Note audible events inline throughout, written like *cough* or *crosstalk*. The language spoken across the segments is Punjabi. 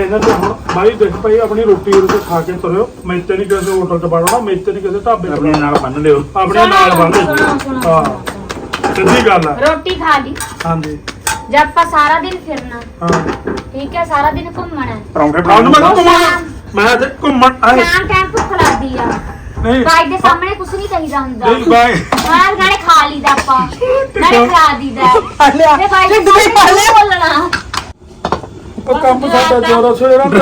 ਇਹਨਾਂ ਤੇ ਹੁਣ ਬਾਈ ਦੇਖ ਭਾਈ ਆਪਣੀ ਰੋਟੀ ਉਹਦੇ ਖਾ ਕੇ ਤੁਰਿਓ। ਮੈਤੇ ਨਹੀਂ ਕਿਸੇ ਹੋਟਲ 'ਚ ਵੜਨਾ ਮੈਤੇ ਨਹੀਂ ਕਿਸੇ ਢਾਬੇ 'ਚ ਆਪਣੇ ਨਾਲ ਬੰਨ ਲਿਓ। ਆਪਣੇ ਨਾਲ ਸੁਣੋ, ਸੁਣੋ, ਹਾਂ। ਸਿੱਧੀ ਗੱਲ ਹੈ ਰੋਟੀ ਖਾ ਲਈ। ਹਾਂਜੀ। ਜਦ ਆਪਾਂ ਸਾਰਾ ਦਿਨ ਫਿਰਨਾ ਹਾਂ। ਠੀਕ ਹੈ ਸਾਰਾ ਦਿਨ ਘੁੰਮਣਾ। ਹੈ। ਪਰੌਂਠੇ ਆਉਂ ਮੈਂ ਬਣਾਉਣ ਘੁੰਮਣਾ। ਮੈਂ ਤੇ ਘੁੰਮਣ ਆਏ। ਸ਼ਾਮ ਟਾਈਮ ਭੁੱਖ ਲੱਗਦੀ ਆ। ਨਹੀਂ। ਬਾਈ ਦੇ ਸਾਹਮਣੇ ਕੁਝ ਨਹੀਂ ਕਹੀਦਾ ਹੁੰਦਾ। ਨਹੀਂ ਬਾਈ ਹਾਂ ਨਾਲੇ ਖਾ ਲਈਦਾ ਆਪਾਂ। ਨਾਲੇ ਖਾ ਦੀਦਾ *laughs* ਤੇ ਬਾਈ ਦੇ ਸਾਹਮਣੇ ਬੋਲਣਾ। ਉਹ ਕੰਮ ਸਾਡਾ ਜੋਰਾ ਸੋਰਾ *laughs*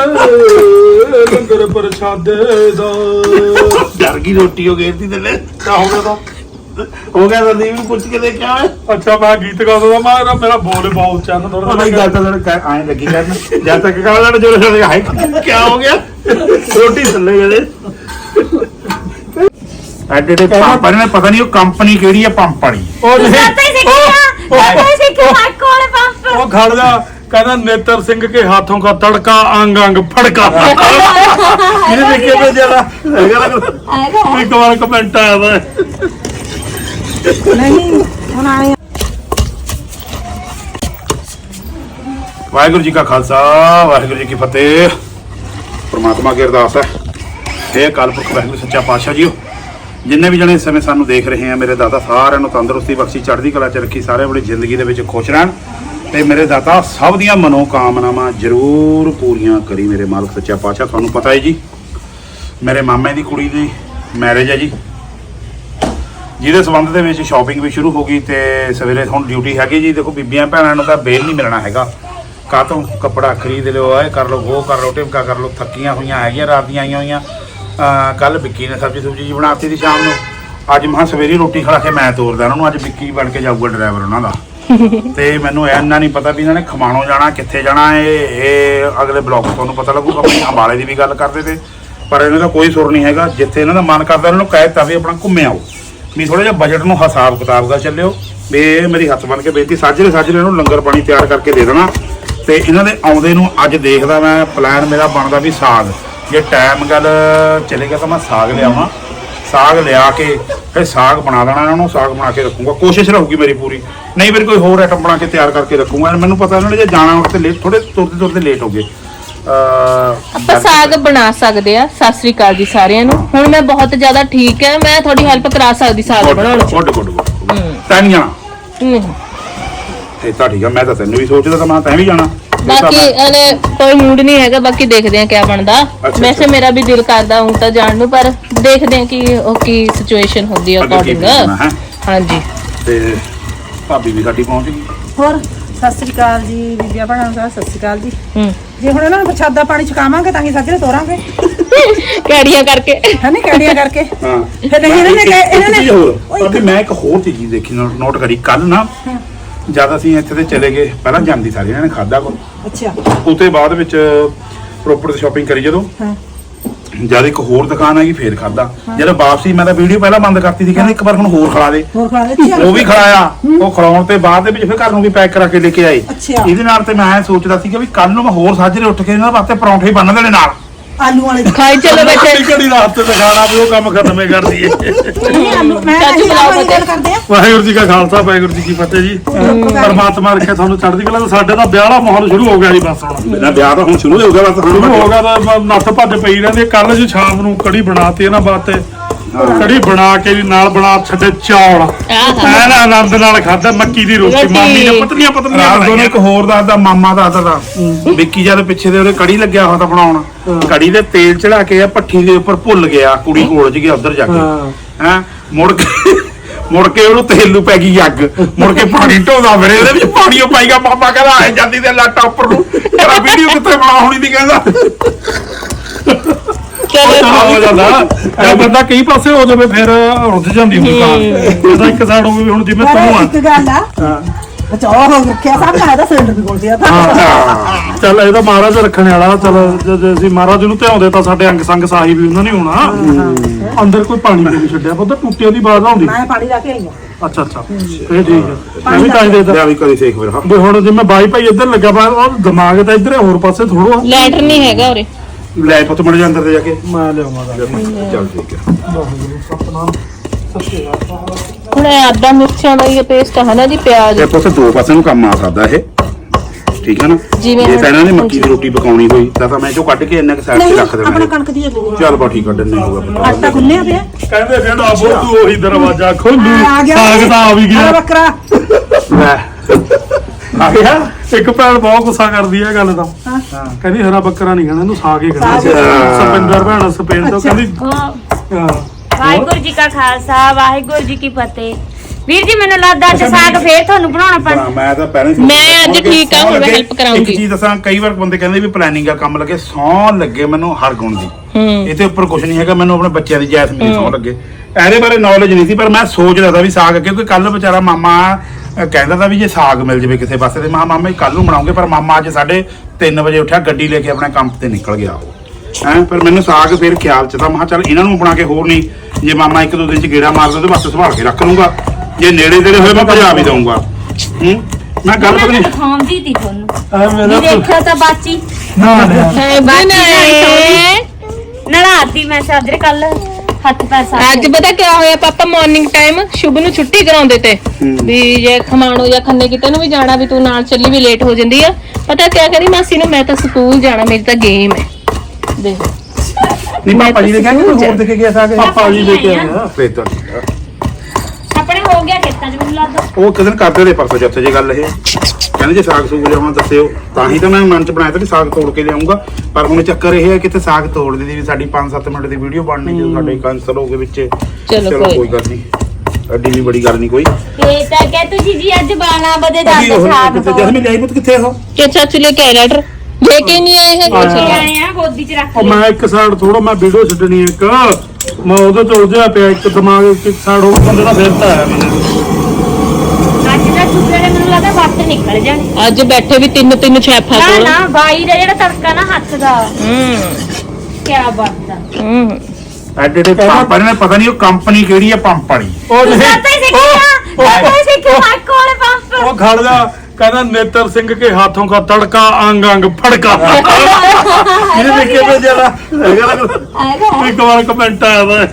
ਲੰਗਰ ਪ੍ਰਸ਼ਾਦੇ ਦਾ। ਡਰ ਗਈ ਰੋਟੀ ਹੋ ਗਈ ਸੀ ਤੇਲੇ ਕਾ ਹੋ ਗਿਆ ਤਾਂ? ਹੋ ਗਿਆ ਸੰਦੀਪ ਨੂੰ ਪੁੱਛ ਕੇ ਦੇਖਿਆ ਓਏ ਅੱਛਾ ਮੈਂ ਗੀਤ ਗਾਉਂਦਾ ਤਾਂ ਮੈਂ ਮੇਰਾ ਬੋਲ ਬਹੁਤ ਚੰਨ ਥੋੜਾ ਉਹ ਨਹੀਂ ਗੱਲ ਤਾਂ ਤੇਰੇ ਆਏ ਲੱਗੀ ਕਰਨ। ਜਦ ਤੱਕ ਕਹਾਂ ਲੜ ਜੋਰੇ ਜੋਰੇ ਹਾਈ ਕੀ ਹੋ ਗਿਆ? ਰੋਟੀ ਥੱਲੇ ਗਏ ਐਡੇ ਦੇ ਪਾਪਾ ਨੇ ਪਤਾ ਨਹੀਂ ਉਹ ਕੰਪਨੀ ਕਿਹੜੀ ਹੈ ਪੰਪ ਵਾਲੀ। ਉਹ ਨਹੀਂ। ਸਾਤਾ ਹੀ ਸਿੱਖਿਆ ਸਾਤਾ ਹੀ ਸਿੱਖਿਆ ਮਾਰ ਕੋਲੇ ਪੰਪ। ਉਹ ਖੜ ਜਾ ਕਹਿੰਦਾ ਨੇਤਰ ਸਿੰਘ ਕੇ ਹਾਥੋਂ ਕਾ ਤੜਕਾ ਅੰਗ ਅੰਗ ਫੜਕਾ। ਇਹ ਦੇਖੇ ਤੇ ਜਰਾ ਇੱਕ ਵਾਰ ਕਮੈਂਟ ਆਇਆ ਵਾ। ਨਹੀਂ ਹੁਣ ਆਏ ਵਾਹਿਗੁਰੂ ਜੀ ਕਾ ਖਾਲਸਾ ਵਾਹਿਗੁਰੂ ਜੀ ਕੀ ਫਤਿਹ। ਪ੍ਰਮਾਤਮਾ ਕੀ ਅਰਦਾਸ ਹੈ। ਇਹ ਕਾਲਪੁਰਖ ਵਾਹਿਗੁਰੂ ਸੱਚਾ ਪਾਤਸ਼ਾਹ ਜੀਓ। ਜਿੰਨੇ ਵੀ ਜਣੇ ਸਮੇਂ ਸਾਨੂੰ ਦੇਖ ਰਹੇ ਆ ਮੇਰੇ ਦਾਤਾ ਸਾਰਿਆਂ ਨੂੰ ਤੰਦਰੁਸਤੀ ਬਖਸ਼ੀ ਚੜ੍ਹਦੀ ਕਲਾ ਚ ਰੱਖੀ ਸਾਰੇ ਆਪਣੀ ਜ਼ਿੰਦਗੀ ਦੇ ਵਿੱਚ ਖੁਸ਼ ਰਹਿਣ। ਤੇ ਮੇਰੇ ਦਾਤਾ, ਸਭ ਦੀਆਂ ਮਨੋ ਕਾਮਨਾਵਾਂ ਜ਼ਰੂਰ ਪੂਰੀਆਂ ਕਰੀ ਮੇਰੇ ਮਾਲਕ ਸੱਚਾ ਪਾਤਸ਼ਾਹ, ਤੁਹਾਨੂੰ ਪਤਾ ਹੈ ਜੀ। ਮੇਰੇ ਮਾਮੇ ਦੀ ਕੁੜੀ ਦੀ ਮੈਰਿਜ ਹੈ ਜੀ। ਜਿਹਦੇ ਸੰਬੰਧ ਦੇ ਵਿੱਚ ਸ਼ਾਪਿੰਗ ਵੀ ਸ਼ੁਰੂ ਹੋ ਗਈ ਤੇ ਸਵੇਰੇ ਹੁਣ ਡਿਊਟੀ ਹੈਗੀ ਜੀ। ਦੇਖੋ, ਬੀਬੀਆਂ ਭੈਣਾਂ ਨੂੰ ਤਾਂ ਬੇਲ ਨਹੀਂ ਮਿਲਣਾ ਹੈਗਾ। ਕਾਹਤੋਂ ਕੱਪੜਾ ਖਰੀਦ ਲਿਓ ਇਹ ਕਰ ਲਓ, ਉਹ ਕਰ ਲਓ ਟਿਮਕਾ ਕਰ ਲਓ, ਥੱਕੀਆਂ ਹੋਈਆਂ ਹੈਗੀਆਂ, ਰਾਤ ਦੀਆਂ ਆਈਆਂ ਹੋਈਆਂ। ਕੱਲ ਵਿੱਕੀ ਨੇ ਸਬਜ਼ੀ ਸੁਬਜੀ ਜੀ ਬਣਾਤੀ ਸੀ ਸ਼ਾਮ ਨੂੰ। ਅੱਜ ਮਹਾਂ ਸਵੇਰੀ ਰੋਟੀ ਖਾ ਕੇ ਮੈਂ ਤੋਰਦਾ ਉਹਨਾਂ ਨੂੰ, ਅੱਜ ਵਿੱਕੀ ਬਣ ਕੇ ਜਾਊਗਾ ਡਰਾਈਵਰ ਉਹਨਾਂ ਦਾ। ਤੇ ਮੈਨੂੰ ਇੰਨਾ ਨਹੀਂ ਪਤਾ ਵੀ ਇਹਨਾਂ ਨੇ ਖਮਾਣੋ ਜਾਣਾ, ਕਿੱਥੇ ਜਾਣਾ, ਇਹ ਇਹ ਅਗਲੇ ਬਲੌਗ ਤੁਹਾਨੂੰ ਪਤਾ ਲੱਗੂਗਾ ਆਪਣੀ ਅੰਬਾਲੇ ਦੀ ਵੀ ਗੱਲ ਕਰਦੇ ਤੇ। ਪਰ ਇਹਨਾਂ ਦਾ ਕੋਈ ਸੁਰ ਨਹੀਂ ਹੈਗਾ, ਜਿੱਥੇ ਇਹਨਾਂ ਦਾ ਮਨ ਕਰਦਾ ਇਹਨਾਂ ਨੂੰ ਕਹਿ ਦਿੱਤਾ ਵੀ ਆਪਣਾ ਘੁੰਮੇ ਆਓ। ਵੀ ਥੋੜਾ ਜਿਹਾ ਬਜਟ ਨੂੰ ਹਿਸਾਬ ਕਿਤਾਬ ਦਾ ਚੱਲਿਓ, ਵੀ ਇਹ ਮੇਰੀ ਹੱਥ ਬਣ ਕੇ ਬੇਨਤੀ, ਸਾਜਰੇ ਸਾਜਰੇ ਇਹਨੂੰ ਲੰਗਰ ਪਾਣੀ ਤਿਆਰ ਕਰਕੇ ਦੇ ਦੇਣਾ। ਤੇ ਇਹਨਾਂ ਦੇ ਆਉਂਦੇ ਨੂੰ ਅੱਜ ਦੇਖਦਾ ਮੈਂ ਪਲਾਨ ਮੇਰਾ ਬਣਦਾ ਵੀ ਸਾਗ। ਜੇ ਟਾਈਮ ਗੱਲ ਚਲੇ ਗਿਆ ਤਾਂ ਮੈਂ ਸਾਗ ਲਿਆਵਾਂ। ਸਾਗ ਲਿਆ ਕੇ ਫਿਰ ਸਾਗ ਬਣਾ ਦੇਣਾ ਇਹਨਾਂ ਨੂੰ ਸਾਗ ਬਣਾ ਕੇ ਰੱਖੂੰਗਾ। ਕੋਸ਼ਿਸ਼ ਰਹੂਗੀ ਮੇਰੀ ਪੂਰੀ। ਨਹੀਂ ਫਿਰ ਕੋਈ ਹੋਰ ਆਈਟਮ ਬਣਾ ਕੇ ਤਿਆਰ ਕਰਕੇ ਰੱਖੂੰਗਾ। ਮੈਨੂੰ ਪਤਾ ਇਹਨਾਂ ਨੇ ਜੇ ਜਾਣਾ ਉੱਤੇ ਲੇਟ ਥੋੜੇ ਤੁਰਦੇ ਤੁਰਦੇ ਲੇਟ ਹੋ ਗਏ। ਆਪਾਂ ਸਾਗ ਬਣਾ ਸਕਦੇ ਆ ਸਤਿ ਸ੍ਰੀ ਅਕਾਲ ਜੀ ਸਾਰਿਆਂ ਨੂੰ। ਹੁਣ ਮੈਂ ਬਹੁਤ ਜ਼ਿਆਦਾ ਠੀਕ ਹੈ। ਮੈਂ ਤੁਹਾਡੀ ਹੈਲਪ ਕਰਾ ਸਕਦੀ ਸਾਗ ਬਣਾਉਣ ਚ। ਗੁੱਡ ਗੁੱਡ ਗੁੱਡ ਤੈਂ ਨਹੀਂ ਜਾਣਾ ਨਹੀਂ। ਇਹ ਤਾਂ ਠੀਕ ਆ ਮੈਂ ਤਾਂ ਤੈਨੂੰ ਵੀ ਸੋਚਦਾ ਤਾਂ ਮੈਂ ਤੈਂ ਵੀ ਜਾਣਾ। ਬਾਕੀ ਹਲੇ ਕੋਈ ਮੂਡ ਨਹੀਂ ਹੈਗਾ ਬਾਕੀ ਦੇਖਦੇ ਆ ਕੀ ਬਣਦਾ। ਅੱਛਾ। ਵੈਸੇ ਮੇਰਾ ਵੀ ਦਿਲ ਕਰਦਾ ਹੁਣ ਤਾਂ ਜਾਣ ਨੂੰ ਪਰ ਦੇਖਦੇ ਆ ਕਿ ਉਹ ਕੀ ਸਿਚੁਏਸ਼ਨ ਹੁੰਦੀ ਅੱਗੇ ਕੀ ਅਕੋਰਡਿੰਗ ਬਣਨਾ ਹੈ? ਹਾਂਜੀ। ਤੇ ਭਾਬੀ ਵੀ ਸਾਡੀ ਪਹੁੰਚ ਗਈ। ਹੋਰ ਸਤਿ ਸ੍ਰੀ ਅਕਾਲ ਜੀ ਬੀਬੀਆਂ ਭੈਣਾਂ ਦਾ ਸਤਿ ਸ੍ਰੀ ਅਕਾਲ ਜੀ। ਹੂੰ। ਜੇ ਹੁਣ ਇਹਨਾਂ ਨੂੰ ਪ੍ਰਸ਼ਾਦਾ ਪਾਣੀ ਛਕਾਵਾਂਗੇ ਤਾਂ ਹੀ ਸੱਜਰੇ ਤੋਰਾਂਗੇ। ਕੈੜੀਆਂ ਕਰਕੇ। ਹੈ ਨਹੀਂ ਕੈੜੀਆਂ ਕਰਕੇ। ਹਾਂ। ਫਿਰ ਨਹੀਂ ਇਹਨਾਂ ਨੇ ਕਹਿ- ਇਹਨਾਂ ਨੇ- ਭਾਬੀ ਮੈਂ ਇੱਕ ਹੋਰ ਚੀਜ਼ ਦੇਖੀ ਨੋਟ ਕਰੀ। ਕੱਲ ਨਾ ਜਦ ਅਸੀਂ ਇੱਥੇ ਤੇ ਚਲੇ ਗਏ ਪਹਿਲਾਂ ਜਾਂਦੀ ਸਾਰੀ ਇਹਨਾਂ ਨੇ ਖਾਦਾ ਕੋ ਅੱਛਾ। ਉਤੇ ਬਾਅਦ ਵਿੱਚ ਪ੍ਰੋਪਰ ਤੇ ਸ਼ਾਪਿੰਗ ਕਰੀ ਜਦੋਂ। ਹਾਂ। ਜਦ ਇੱਕ ਹੋਰ ਦੁਕਾਨ ਆਈ ਫੇਰ ਖਾਦਾ ਜਦੋਂ ਵਾਪਸੀ ਮੈਂ ਤਾਂ ਵੀਡੀਓ ਪਹਿਲਾਂ ਬੰਦ ਕਰਤੀ ਸੀ ਕਹਿੰਦੇ ਇੱਕ ਵਾਰ ਹੁਣ ਹੋਰ ਖਿਲਾ ਦੇ। ਹੋਰ ਖਾ ਦੇ ਉਹ ਵੀ ਖਿਲਾਇਆ। ਉਹ ਖਿਲਾਉਣ ਤੇ ਬਾਅਦ ਦੇ ਵਿੱਚ ਫਿਰ ਘਰ ਨੂੰ ਵੀ ਪੈਕ ਕਰਾ ਕੇ ਲੈ ਕੇ ਆਏ। ਅੱਛਾ। ਇਹਦੇ ਨਾਲ ਤੇ ਮੈਂ ਸੋਚਦਾ ਸੀ ਕਿ ਵੀ ਕੱਲ ਨੂੰ ਮੈਂ ਹੋਰ ਸਾਜਰੇ ਉੱਠ ਕੇ ਇਹਨਾਂ ਵਾਸਤੇ ਪਰੌਂਠੇ ਬੰਨ ਦੇਣੇ ਨਾਲ। ਆਲੂ ਵਾਲੇ ਖਾਈ ਚਲੋ ਬੈਠੇ। ਰਾਤ ਤੇ ਦਿਖਾਣਾ ਵੀ ਉਹ ਕੰਮ ਖਤਮ ਹੀ ਕਰ ਦਈਏ ਨਹੀਂ ਆਲੂ ਮੈਂ ਚਾਚੂ ਅਸੀਂ ਆਲੂ ਵਾਲੀ ਬੁਲਾਓ ਗੱਲ ਕਰਦੇ ਆ। ਵਾਹਿਗੁਰੂ ਜੀ ਕਾ ਖਾਲਸਾ ਵਾਹਿਗੁਰੂ ਜੀ ਕੀ ਫਤਿਹ ਜੀ। ਪਰਮਾਤਮਾ ਰੱਖੇ ਤੁਹਾਨੂੰ ਚੜ੍ਹਦੀ ਕਲਾ ਤੇ ਸਾਡੇ ਤਾਂ ਵਿਆਹ ਵਾਲਾ ਮਾਹੌਲ ਸ਼ੁਰੂ ਹੋ ਗਿਆ ਜੀ ਬਸ ਹੁਣ। ਮੇਰਾ ਵਿਆਹ ਤਾਂ ਹੁਣ ਸ਼ੁਰੂ ਹੋ ਗਿਆ ਬਸ ਸ਼ੁਰੂ ਹੋ ਹੁਣ ਗਿਆ ਤਾਂ ਮ- ਨੱਥ ਭੱਜ ਪਈ ਰਹਿੰਦੀ ਕੱਲ ਜੀ ਸ਼ਾਮ ਨੂੰ ਕੜੀ ਬਣਾਤੀ ਇਹਨਾਂ ਵਾਸਤੇ ਕੜੀ ਬਣਾ ਕੇ ਵੀ ਨਾਲ ਬਣਾ ਛੱਡੇ ਚੌਲ। ਆਹਾ। ਐਨ ਆਨੰਦ ਨਾਲ ਖਾਦਾ ਮੱਕੀ ਦੀ ਰੋਟੀ। ਮਾਮੀ ਨੇ ਪਤਲੀਆਂ ਪਤਲੀਆਂ ਰਾਤ ਨੂੰ ਇੱਕ ਹੋਰ ਦੱਸਦਾ ਮਾਮਾ ਦੱਸਦਾ ਦਾ ਵਿੱਕੀ ਜਦ ਪਿੱਛੇ ਦੇ ਉਹਦੇ ਕੜੀ ਲੱਗਿਆ ਹੋਇਆ ਤਾਂ ਬਣਾਉਣ। ਕੜੀ ਦੇ ਤੇਲ ਚੜਾ ਕੇ ਆ ਭੱਠੀ ਦੇ ਉੱਪਰ ਭੁੱਲ ਗਿਆ ਕੁੜੀ ਕੋਲ ਚ ਗਿਆ ਉਧਰ ਜਾ ਕੇ। ਹਾਂ। ਹੈ? ਮੁੜ ਕੇ ਮੁੜ ਕੇ ਉਹਨੂੰ ਤੇਲ ਨੂੰ ਪੈ ਗਈ ਅੱਗ। ਮੁੜ ਕੇ ਪਾਣੀ ਢੋਦਾ ਫਿਰੇ ਇਹਦੇ ਵਿੱਚ ਪਾਣੀ ਉਹ ਪਾਈਗਾ ਮਾਮਾ ਕਹਿੰਦਾ ਆਏ ਜਾਂਦੀ ਤੇ ਲਾਟਾ ਉੱਪਰ ਨੂੰ। ਤੇਰਾ ਵੀਡੀਓ ਕਿੱਥੇ ਬਣਾ ਹੋਣੀ ਦੀ ਕਹਿੰਦਾ। ਚਲੋ ਹੋ ਜਾਂਦਾ। ਇਹ ਬੰਦਾ ਕਈ ਪਾਸੇ ਹੋ ਜਾਵੇ ਫਿਰ ਉਲਝ ਜਾਂਦੀ ਹੁੰਦੀ ਕਾਰ। ਇਹਦਾ ਇੱਕ ਸਾਈਡ ਹੋਵੇ ਹੁਣ ਜਿਵੇਂ ਪਰ ਤੂੰ ਆ। ਇੱਕ ਗੱਲ ਆ। ਅੱਛਾ ਉਹ ਹੋ ਰੱਖਿਆ ਸਭ ਦਾ ਸਿਲੰਡਰ ਵੀ ਕੋਲ ਸੀ ਆ ਚੱਲ ਇਹਦਾ ਮਹਾਰਾਜ ਰੱਖਣ ਵਾਲਾ ਚੱਲ ਜੇ ਜੇ ਅਸੀਂ ਮਹਾਰਾਜ ਨੂੰ ਧਿਆਉਂਦੇ ਤਾਂ ਸਾਡੇ ਅੰਗ ਸੰਗ ਸਾਹੀ ਵੀ ਉਹਨਾਂ ਨੇ ਹੋਣਾ। ਅੰਦਰ ਕੋਈ ਪਾਣੀ ਨਹੀਂ ਛੱਡਿਆ ਪੁੱਤ ਟੁੱਟਿਆਂ ਦੀ ਆਵਾਜ਼ ਆਉਂਦੀ। ਮੈਂ ਪਾਣੀ ਲਾ ਕੇ ਆਈ ਆ ਅੱਛਾ ਅੱਛਾ। ਇਹ ਠੀਕ ਹੈ। ਮੈਂ ਵੀ ਤਾਂ ਹੀ ਦੇਦਾ ਲਿਆ ਵੀ ਕਰੀ ਸੇਖ ਫਿਰ ਹਾਂ। ਵੀ ਹੁਣ ਜਿਵੇਂ ਬਾਈ ਭਾਈ ਇੱਧਰ ਲੱਗਾ ਪਾ ਉਹ ਦਿਮਾਗ ਤਾਂ ਇੱਧਰ ਹੈ, ਹੋਰ ਪਾਸੇ ਥੋੜੋ ਲੈਟਰ ਨਹੀਂ ਹੈਗਾ ਉਰੇ। ਲੈ ਪੁੱਤ ਮੜ ਜਾ ਅੰਦਰ ਤੇ ਜਾ ਕੇ। ਮੈਂ ਲਿਆਵਾਂਗਾ ਚੱਲ ਠੀਕ ਹੈ। ਹੁਣ ਇਹ ਆਦਾ ਮਿਰਚਾਂ ਦਾ ਹੀ ਪੇਸਟ ਹੈ ਨਾ ਜੀ ਪਿਆਜ਼? ਇਹ ਪੁੱਤ ਦੋ ਪਾਸੇ ਨੂੰ ਕੰਮ ਆ ਸਕਦਾ ਇਹ। ਠੀਕ ਹੈ ਨਾ? ਜਿਵੇਂ ਜੇ ਤਾਂ ਇਹਨਾਂ ਨੇ ਮੱਕੀ ਦੀ ਰੋਟੀ ਪਕਾਉਣੀ ਹੋਈ ਤਾਂ ਤਾਂ ਮੈਂ ਜੋ ਕੱਢ ਕੇ ਇੰਨਾ ਕੁ ਸਾਈਡ ਤੇ ਨਹੀਂ ਰੱਖ ਆਪਣਾ ਦੇਣਾ ਕਣਕ ਦੀ ਹੈ ਚੱਲ ਬਾ ਠੀਕ ਆ ਡੰਨੇ ਹੋਗਾ ਆਟਾ ਗੁੰਨਿਆ ਪਿਆ? ਕਹਿੰਦੇ ਜਿਹੜਾ ਬੋਤੂ ਉਹੀ ਦਰਵਾਜ਼ਾ ਖੋਲੂ ਆ ਗਿਆ। ਸਾਗ ਤਾਂ ਆ ਵੀ ਗਿਆ। ਬੱਕਰਾ ਲੈ। ਆ ਗਿਆ? ਇੱਕ ਭੈਣ ਬਹੁਤ ਗੁੱਸਾ ਕਰਦੀ ਹੈ ਗੱਲ ਦਾ। ਹਾਂ। ਕਹਿੰਦੀ ਹਰਾ ਬੱਕਰਾ ਨਹੀਂ ਖਾਣਾ ਇਹਨੂੰ ਸਾਗ ਹੀ ਖਾਣਾ। ਸਾਗ। ਸਪਿੰਦਰ ਭੈਣ ਸਪੇਨ ਤੋਂ ਅੱਛਾ। ਕਹਿੰਦੀ ਉਹ ਹਾਂ। ਵਾਹਿਗੁਰੂ ਜੀ ਕਾ ਖਾਲਸਾ ਵਾਹਿਗੁਰੂ ਜੀ ਕੀ ਫਤਿਹ। ਵੀਰ ਜੀ ਮੈਨੂੰ ਲੱਗਦਾ ਅੱਜ ਸਾਗ ਫੇਰ ਤੁਹਾਨੂੰ ਬਣਾਉਣਾ ਪੈਣਾ। ਹਾਂ, ਮੈਂ ਤਾਂ ਪਹਿਲਾਂ ਹੀ ਮੈਂ ਅੱਜ ਹੁਣ ਠੀਕ ਆ, ਹੁਣ ਮੈਂ ਲੱਗੇ, help ਕਰਾਉਂਗੀ। ਇੱਕ ਚੀਜ਼ ਦੱਸਾਂ ਕਈ ਵਾਰ ਬੰਦੇ ਕਹਿੰਦੇ ਵੀ ਪਲੈਨਿੰਗ ਆ ਕੰਮ ਲੱਗੇ ਸੌ ਲੱਗੇ ਮੈਨੂੰ ਹਰ ਗੁਣ ਦੀ। ਹੂੰ। ਇਹਦੇ ਉੱਪਰ ਕੁਝ ਨਹੀਂ ਹੈਗਾ ਮੈਨੂੰ ਆਪਣੇ ਬੱਚਿਆਂ ਦੀ ਜੈਸਮੀਨ ਸੌ ਲੱਗੇ। ਇਹਦੇ ਬਾਰੇ ਨੌਲੇਜ ਨਹੀਂ ਸੀ ਪਰ ਮੈਂ ਸੋਚਦਾ ਸੀ ਵੀ ਸਾਗ ਕਿਉਂਕਿ ਕੱਲ ਵਿਚਾਰਾ ਮਾਮਾ ਕਹਿੰਦਾ ਤਾਂ ਵੀ ਜੇ ਸਾਗ ਮਿਲ ਜਵੇ ਕਿਸੇ ਪਾਸੇ ਤੇ ਮੈਂ ਮਾਮਾ ਕੱਲ ਨੂੰ ਬਣਾਉਂਗੇ। ਪਰ ਮਾਮਾ ਅੱਜ ਸਾਡੇ 3 ਵਜੇ ਉੱਠਿਆ ਗੱਡੀ ਲੈ ਕੇ ਆਪਣੇ ਕੰਮ ਤੇ ਨਿਕਲ ਗਿਆ ਉਹ। ਹੈਂ ਪਰ ਮੈਨੂੰ ਸਾਗ ਫਿਰ ਖਿਆਲ ਚ ਤਾਂ ਮੈਂ ਕਿਹਾ ਚੱਲ ਇਹਨਾਂ ਨੂੰ ਬਣਾ ਕੇ ਹੋਰ ਨਹੀਂ ਜੇ ਮਾਮਾ ਇੱਕ ਦੋ ਦਿਨ ਚ ਗੇੜਾ ਮਾਰਦਾ ਤੇ ਬਸ ਸੰਭਾਲ ਕੇ ਰੱਖ ਲੂੰਗਾ ਜੇ ਨੇੜੇ ਤੇੜੇ ਹੋਏ ਮੈਂ ਭਜਾ ਵੀ ਦਊਂਗਾ। ਹੂੰ? ਮੈਂ ਗੱਲ ਪਤਾ ਮੈਂ ਨਹੀਂ ਤੀ ਤੁਹਾਨੂੰ। ਮੇਰਾ ਦੇਖਿਆ ਤਾਂ ਬਾਚੀ। ਨਾ ਨਾ। ਬਣਾਏ ਨੜਾਤੀ ਮੈਂ ਸਾਜਰੇ ਕੱਲ ਹੱਥ ਪੈਰ ਸਾਫ਼ ਅੱਜ ਪਤਾ ਕਿਆ ਹੋਇਆ ਪਾਪਾ ਮਾਰਨਿੰਗ ਟਾਈਮ ਸ਼ੁਭ ਨੂੰ ਛੁੱਟੀ ਕਰਾਉਂਦੇ ਤੇ। ਵੀ ਜੇ ਖਮਾਣੋ ਜਾਂ ਖੰਨੇ ਕਿਤੇ ਨੂੰ ਵੀ ਜਾਣਾ ਵੀ ਤੂੰ ਨਾਲ ਚੱਲੀ ਵੀ ਲੇਟ ਹੋ ਜਾਂਦੀ ਆ। ਪਤਾ ਕਿਆ ਕਰੀ ਮਾਸੀ ਨੂੰ ਮੈਂ ਤਾਂ ਸਕੂਲ ਜਾਣਾ ਮੇਰੀ ਤਾਂ ਗੇਮ ਹੈ। ਦੇਖ। ਨਹੀਂ ਪਾਪਾ ਜੀ ਨੇ ਕਿਹਾ ਕਿ ਹੋਰ ਦੇ ਕੇ ਗਿਆ ਸਾਗ ਪਾਪਾ ਜੀ ਲੈ ਕੇ ਆਇਆ ਫੇਰ ਤਾਂ। ਆਪਣੇ ਹੋ ਗਿਆ ਖੇਤਾਂ 'ਚ ਉਹ ਕਿਦਨ ਕਰਦੇ ਦੇ ਪਰਸੋਂ ਜਿੱਥੇ ਜੇ ਗੱਲ ਇਹ। ਕਹਿੰਦੇ ਜੇ ਸਾਗ ਸੂਗ ਲਿਆਉਣਾ ਦੱਸਿਓ ਤਾਂ ਹੀ ਤਾਂ ਮੈਂ ਮਨ ਚ ਬਣਾਇਆ ਤਾ ਸਾਗ ਤੋੜ ਕੇ ਲਿਆਉਂਗਾ। ਪਰ ਹੁਣ ਚੱਕਰ ਇਹ ਹੈ ਕਿ ਤੇ ਸਾਗ ਤੋੜ ਦੀ ਵੀ ਸਾਡੀ 5-7 ਮਿੰਟ ਦੀ ਵੀਡੀਓ ਬਣਨੀ ਜਦੋਂ ਸਾਡੇ ਕੈਂਸਲ ਹੋ ਗਏ ਵਿੱਚ ਚਲੋ ਕੋਈ ਗੱਲ ਨਹੀਂ। ਐਡੀ ਵੀ ਬੜੀ ਗੱਲ ਨਹੀਂ ਕੋਈ। ਇਹ ਤਾਂ ਕਹਿ ਤੁਸੀਂ ਜੀ ਅੱਜ 12 ਵਜੇ ਭਾਜੀ ਦਾ ਉਹ ਸਾਗ ਕਿੱਥੇ ਜਸਮੀ ਲਿਆਈ ਪੁੱਤ ਕਿੱਥੇ ਉਹ? ਕਿ ਚਾਚੂ ਲੈ ਕੇ ਆਇਆ ਲੈਟਰ ਲੈ ਕੇ ਨਹੀਂ ਆਏ ਹੈ ਕੁਛ ਆਇਆ। ਆਏ ਆ ਗੋਦੀ 'ਚ ਰੱਖ ਲਿਆ ਮੈਂ ਇੱਕ ਸਾਈਡ ਥੋੜਾ ਮੈਂ ਵੀਡੀਓ ਛੱਡਣੀ ਹੈ ਇੱਕ। ਮੈਂ ਉਹਦੇ ਚ ਉਲਝਿਆ ਪਿਆ ਇੱਕ ਦਿਮਾਗ ਇੱਕ ਸਾਈਡ ਉਹ ਬੰਦੇ ਦਾ ਫੇਰਤਾ ਆਇਆ ਮੈਨੂੰ। ਅੱਜ ਦਾ ਚੁੱਪੜੇ ਨੇ ਮੈਨੂੰ ਲੱਗਦਾ ਵੱਟ ਨਿਕਲ ਜਾਣੇ। ਅੱਜ ਬੈਠੇ ਵੀ ਤਿੰਨ ਤਿੰਨ ਛੈਫਾ ਨਾ ਕੋਲ। ਨਾ ਬਾਈ ਦਾ ਜਿਹੜਾ ਤੜਕਾ ਨਾ ਹੱਥ ਦਾ। ਹੂੰ। ਕਿਆ ਬਾਤ ਦਾ ਹੂੰ। ਐਡੇ ਐਡੇ ਪੰਪ ਨੇ ਪਤਾ ਨਹੀਂ ਉਹ ਕੰਪਨੀ ਕਿਹੜੀ ਹੈ ਪੰਪ ਵਾਲੀ। ਉਹ ਤੂੰ ਨਹੀਂ। ਸਾਤੇ ਸਿੱਖਿਆ ਸਾਤੇ ਸਿੱਖਿਆ ਕੋਲੇ ਪੰਪ। ਉਹ ਖੜ ਜਾ ਕਹਿੰਦਾ ਨੇਤਰ ਸਿੰਘ ਕੇ ਹਾਥੋਂ ਕਾ ਤੜਕਾ ਅੰਗ ਅੰਗ ਫੜਕਾ। ਇਹਨੇ ਦੇਖੇ ਤੇ ਜਰਾ ਇੱਕ ਵਾਰ ਕਮੈਂਟ ਆਇਆ ਵਾ।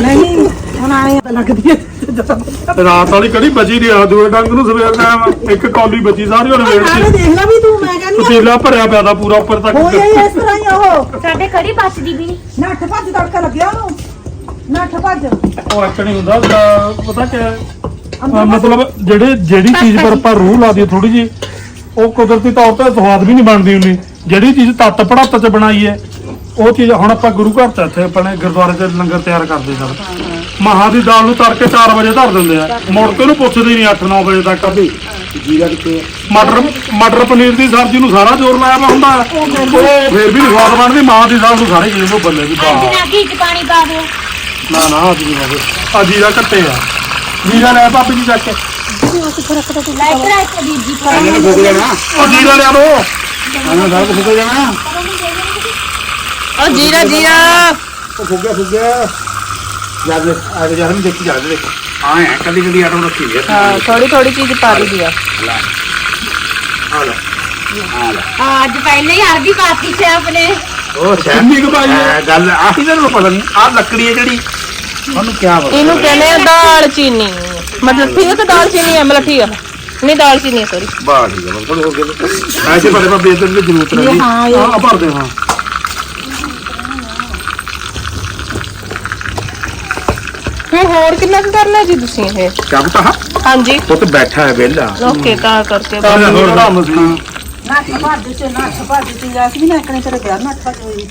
ਨਹੀਂ। ਤਾਂ ਲੱਗਦੀ ਹੈ ਰਾਤ ਵਾਲੀ ਕੜੀ ਬਚੀ ਨਹੀਂ ਆ ਦੂਏ ਡੰਗ ਨੂੰ ਸਵੇਰ ਦਾ ਆਇਆ। ਇੱਕ ਕੌਲੀ ਬਚੀ ਸਾਰੀ ਉਹਨੇ ਵੇੜ ਆਲੇ ਸੀ ਦੇਖ ਲੈ ਵੀ ਤੂੰ ਮੈਂ ਕਹਿੰਦੀ ਪਤੀਲਾ ਭਰਿਆ ਪਿਆ ਦਾ ਪੂਰਾ ਉੱਪਰ ਤੱਕ। ਹੋਇਆ ਹੀ ਇਸ ਤਰ੍ਹਾਂ ਹੀ ਉਹ। ਸਾਡੇ ਕੜੀ ਬਚਦੀ ਵੀ ਨਹੀਂ ਨੱਠ ਭੱਜ ਤੜਕਾ ਲੱਗਿਆ ਉਹਨੂੰ। ਨੱਠ ਭੱਜ। ਉਹ ਐਕਟ ਨਹੀਂ ਹੁੰਦਾ ਪਤਾ ਕੀ ਹੈ? ਮਤਲਬ ਜਿਹੜੇ ਜਿਹੜੀ ਚੀਜ਼ ਪਰ ਆਪਾਂ ਰੂਹ ਲਾ ਦਈਏ ਥੋੜੀ ਜੀ ਉਹ ਕੁਦਰਤੀ ਤੌਰ ਤੇ ਸਵਾਦ ਵੀ ਨਹੀਂ ਬਣਦੀ ਹੁੰਦੀ। ਜਿਹੜੀ ਚੀਜ਼ ਤੱਤ ਪੜਾਤ ਚ ਬਣਾਈ ਹੈ ਉਹ ਚੀਜ਼ ਹੁਣ ਆਪਾਂ ਗੁਰੂ ਘਰ ਚ ਇੱਥੇ ਆਪਣੇ ਗੁਰਦੁਆਰੇ ਚ ਲੰਗਰ ਤਿਆਰ ਕਰਦੇ ਸਨ। ਮਹਾਂ ਦੀ ਦਾਲ ਨੂੰ ਤੜਕੇ 4 ਵਜੇ ਧਰ ਦਿੰਦੇ ਆ। ਮੁੜ ਕੇ ਉਹਨੂੰ ਪੁੱਛਦੇ ਹੀ ਨਹੀਂ 8-9 ਵਜੇ ਤੱਕ। ਵੀ ਜੀਰਾ ਕਿੱਥੇ ਮਟਰ ਮਟਰ ਪਨੀਰ ਦੀ ਸਬਜ਼ੀ ਨੂੰ ਸਾਰਾ ਜ਼ੋਰ ਲਾਇਆ ਵਾ ਹੁੰਦਾ। ਉਹ ਫੇਰ ਵੀ ਨੀ ਸਵਾਦ ਬਣਦੀ ਮਾਂ ਦੀ ਦਾਲ ਨੂੰ ਸਾਰੇ ਜਿਹੇ ਨੂੰ ਬੱਲੇ ਵੀ ਅੱਜ ਪਾ। ਨਾ ਘੀ 'ਚ ਪਾਣੀ ਪਾ ਦਿਓ। ਨਾ ਨਾ ਅੱਜ ਨਹੀਂ ਹੋਵੇ ਆ ਜੀਰਾ ਕੱਟੇ ਆ। ਜੀਰਾ ਲੈ ਭਾਬੀ ਜੀ ਜਾ ਕੇ। ਲੈ ਕੇ ਰੱਖ ਵੀਰ ਜੀ। ਕੋਲ ਇਹਨਾਂ ਨੂੰ ਫੁੱਕ ਜਾਣਾ? ਉਹ ਜੀਰਾ ਲਿਆ ਲੋ ਇਹਨਾਂ ਦਾ ਫੁੱਕ ਜਾਣਾ? ਉਹ ਜੀਰਾ ਜੀਰਾ। ਉਹ ਫੁੱਕ ਗਿਆ ਫੁੱਕ ਗਿਆ ਜਦ ਆ ਜਦ ਵੀ ਦੇਖੀ ਜਾ ਦੇਖ ਹਾਂ ਹੈ ਕੱਲੀ ਕੱਲੀ ਆਟੋ ਰੱਖੀ ਹੈ ਹਾਂ ਥੋੜੀ ਥੋੜੀ ਚੀਜ਼ ਪਾ ਲਈ ਆ। ਆ ਲੈ। ਆ ਲੈ। ਅੱਜ ਪਹਿਲੇ ਹੀ ਅਰਬੀ ਪਾਤੀ ਸੀ ਆਪਣੇ। ਉਹ ਕਿੰਨੀ ਕੁ ਪਾਈ ਹੈ? ਐ ਗੱਲ ਆ ਇਹਨਾਂ ਨੂੰ ਪਤਾ ਨਹੀਂ ਆ ਲੱਕੜੀ ਹੈ ਜਿਹੜੀ। ਉਹਨੂੰ ਕੀ ਪਤਾ? ਇਹਨੂੰ ਕਹਿੰਦੇ ਆ ਦਾਲ ਚੀਨੀ। ਮਤਲਬ ਠੀਕ ਹੈ ਕਿ ਦਾਲ ਚੀਨੀ ਹੈ ਮਤਲਬ ਠੀਕ ਆ। ਨਹੀਂ ਦਾਲ ਚੀਨੀ ਹੈ ਸੌਰੀ ਬਾਹਰ ਹੀ ਹੈ ਬਸ ਹੋ ਗਿਆ ਐਸੇ ਬੜੇ ਬੜੇ ਬੇਦਨ ਦੀ ਜ਼ਰੂਰਤ ਨਹੀਂ ਹਾਂ ਇਹ ਆ ਭਰਦੇ ਹਾਂ। ਹੁਣ ਹੋਰ ਕਿੰਨਾ ਕੁ ਕਰਨਾ ਜੀ ਤੁਸੀਂ ਇਹ? ਕੰਮ ਤਾਂ? ਹਾਂਜੀ। ਉਹ ਤਾਂ ਬੈਠਾ ਹੈ ਵਿਹਲਾ। ਓਕੇ ਤਾਂ ਕਰਕੇ ਹੋਰ ਕੰਮ ਸੀ ਚ ਨੱਠ ਭੱਜ ਤੇ ਜੈਸ ਵੀ ਨਾ ਇਕਣੇ ਤੇਰੇ ਵਿਆਹ ਨੱਠ ਭੱਜ ਹੋਈ।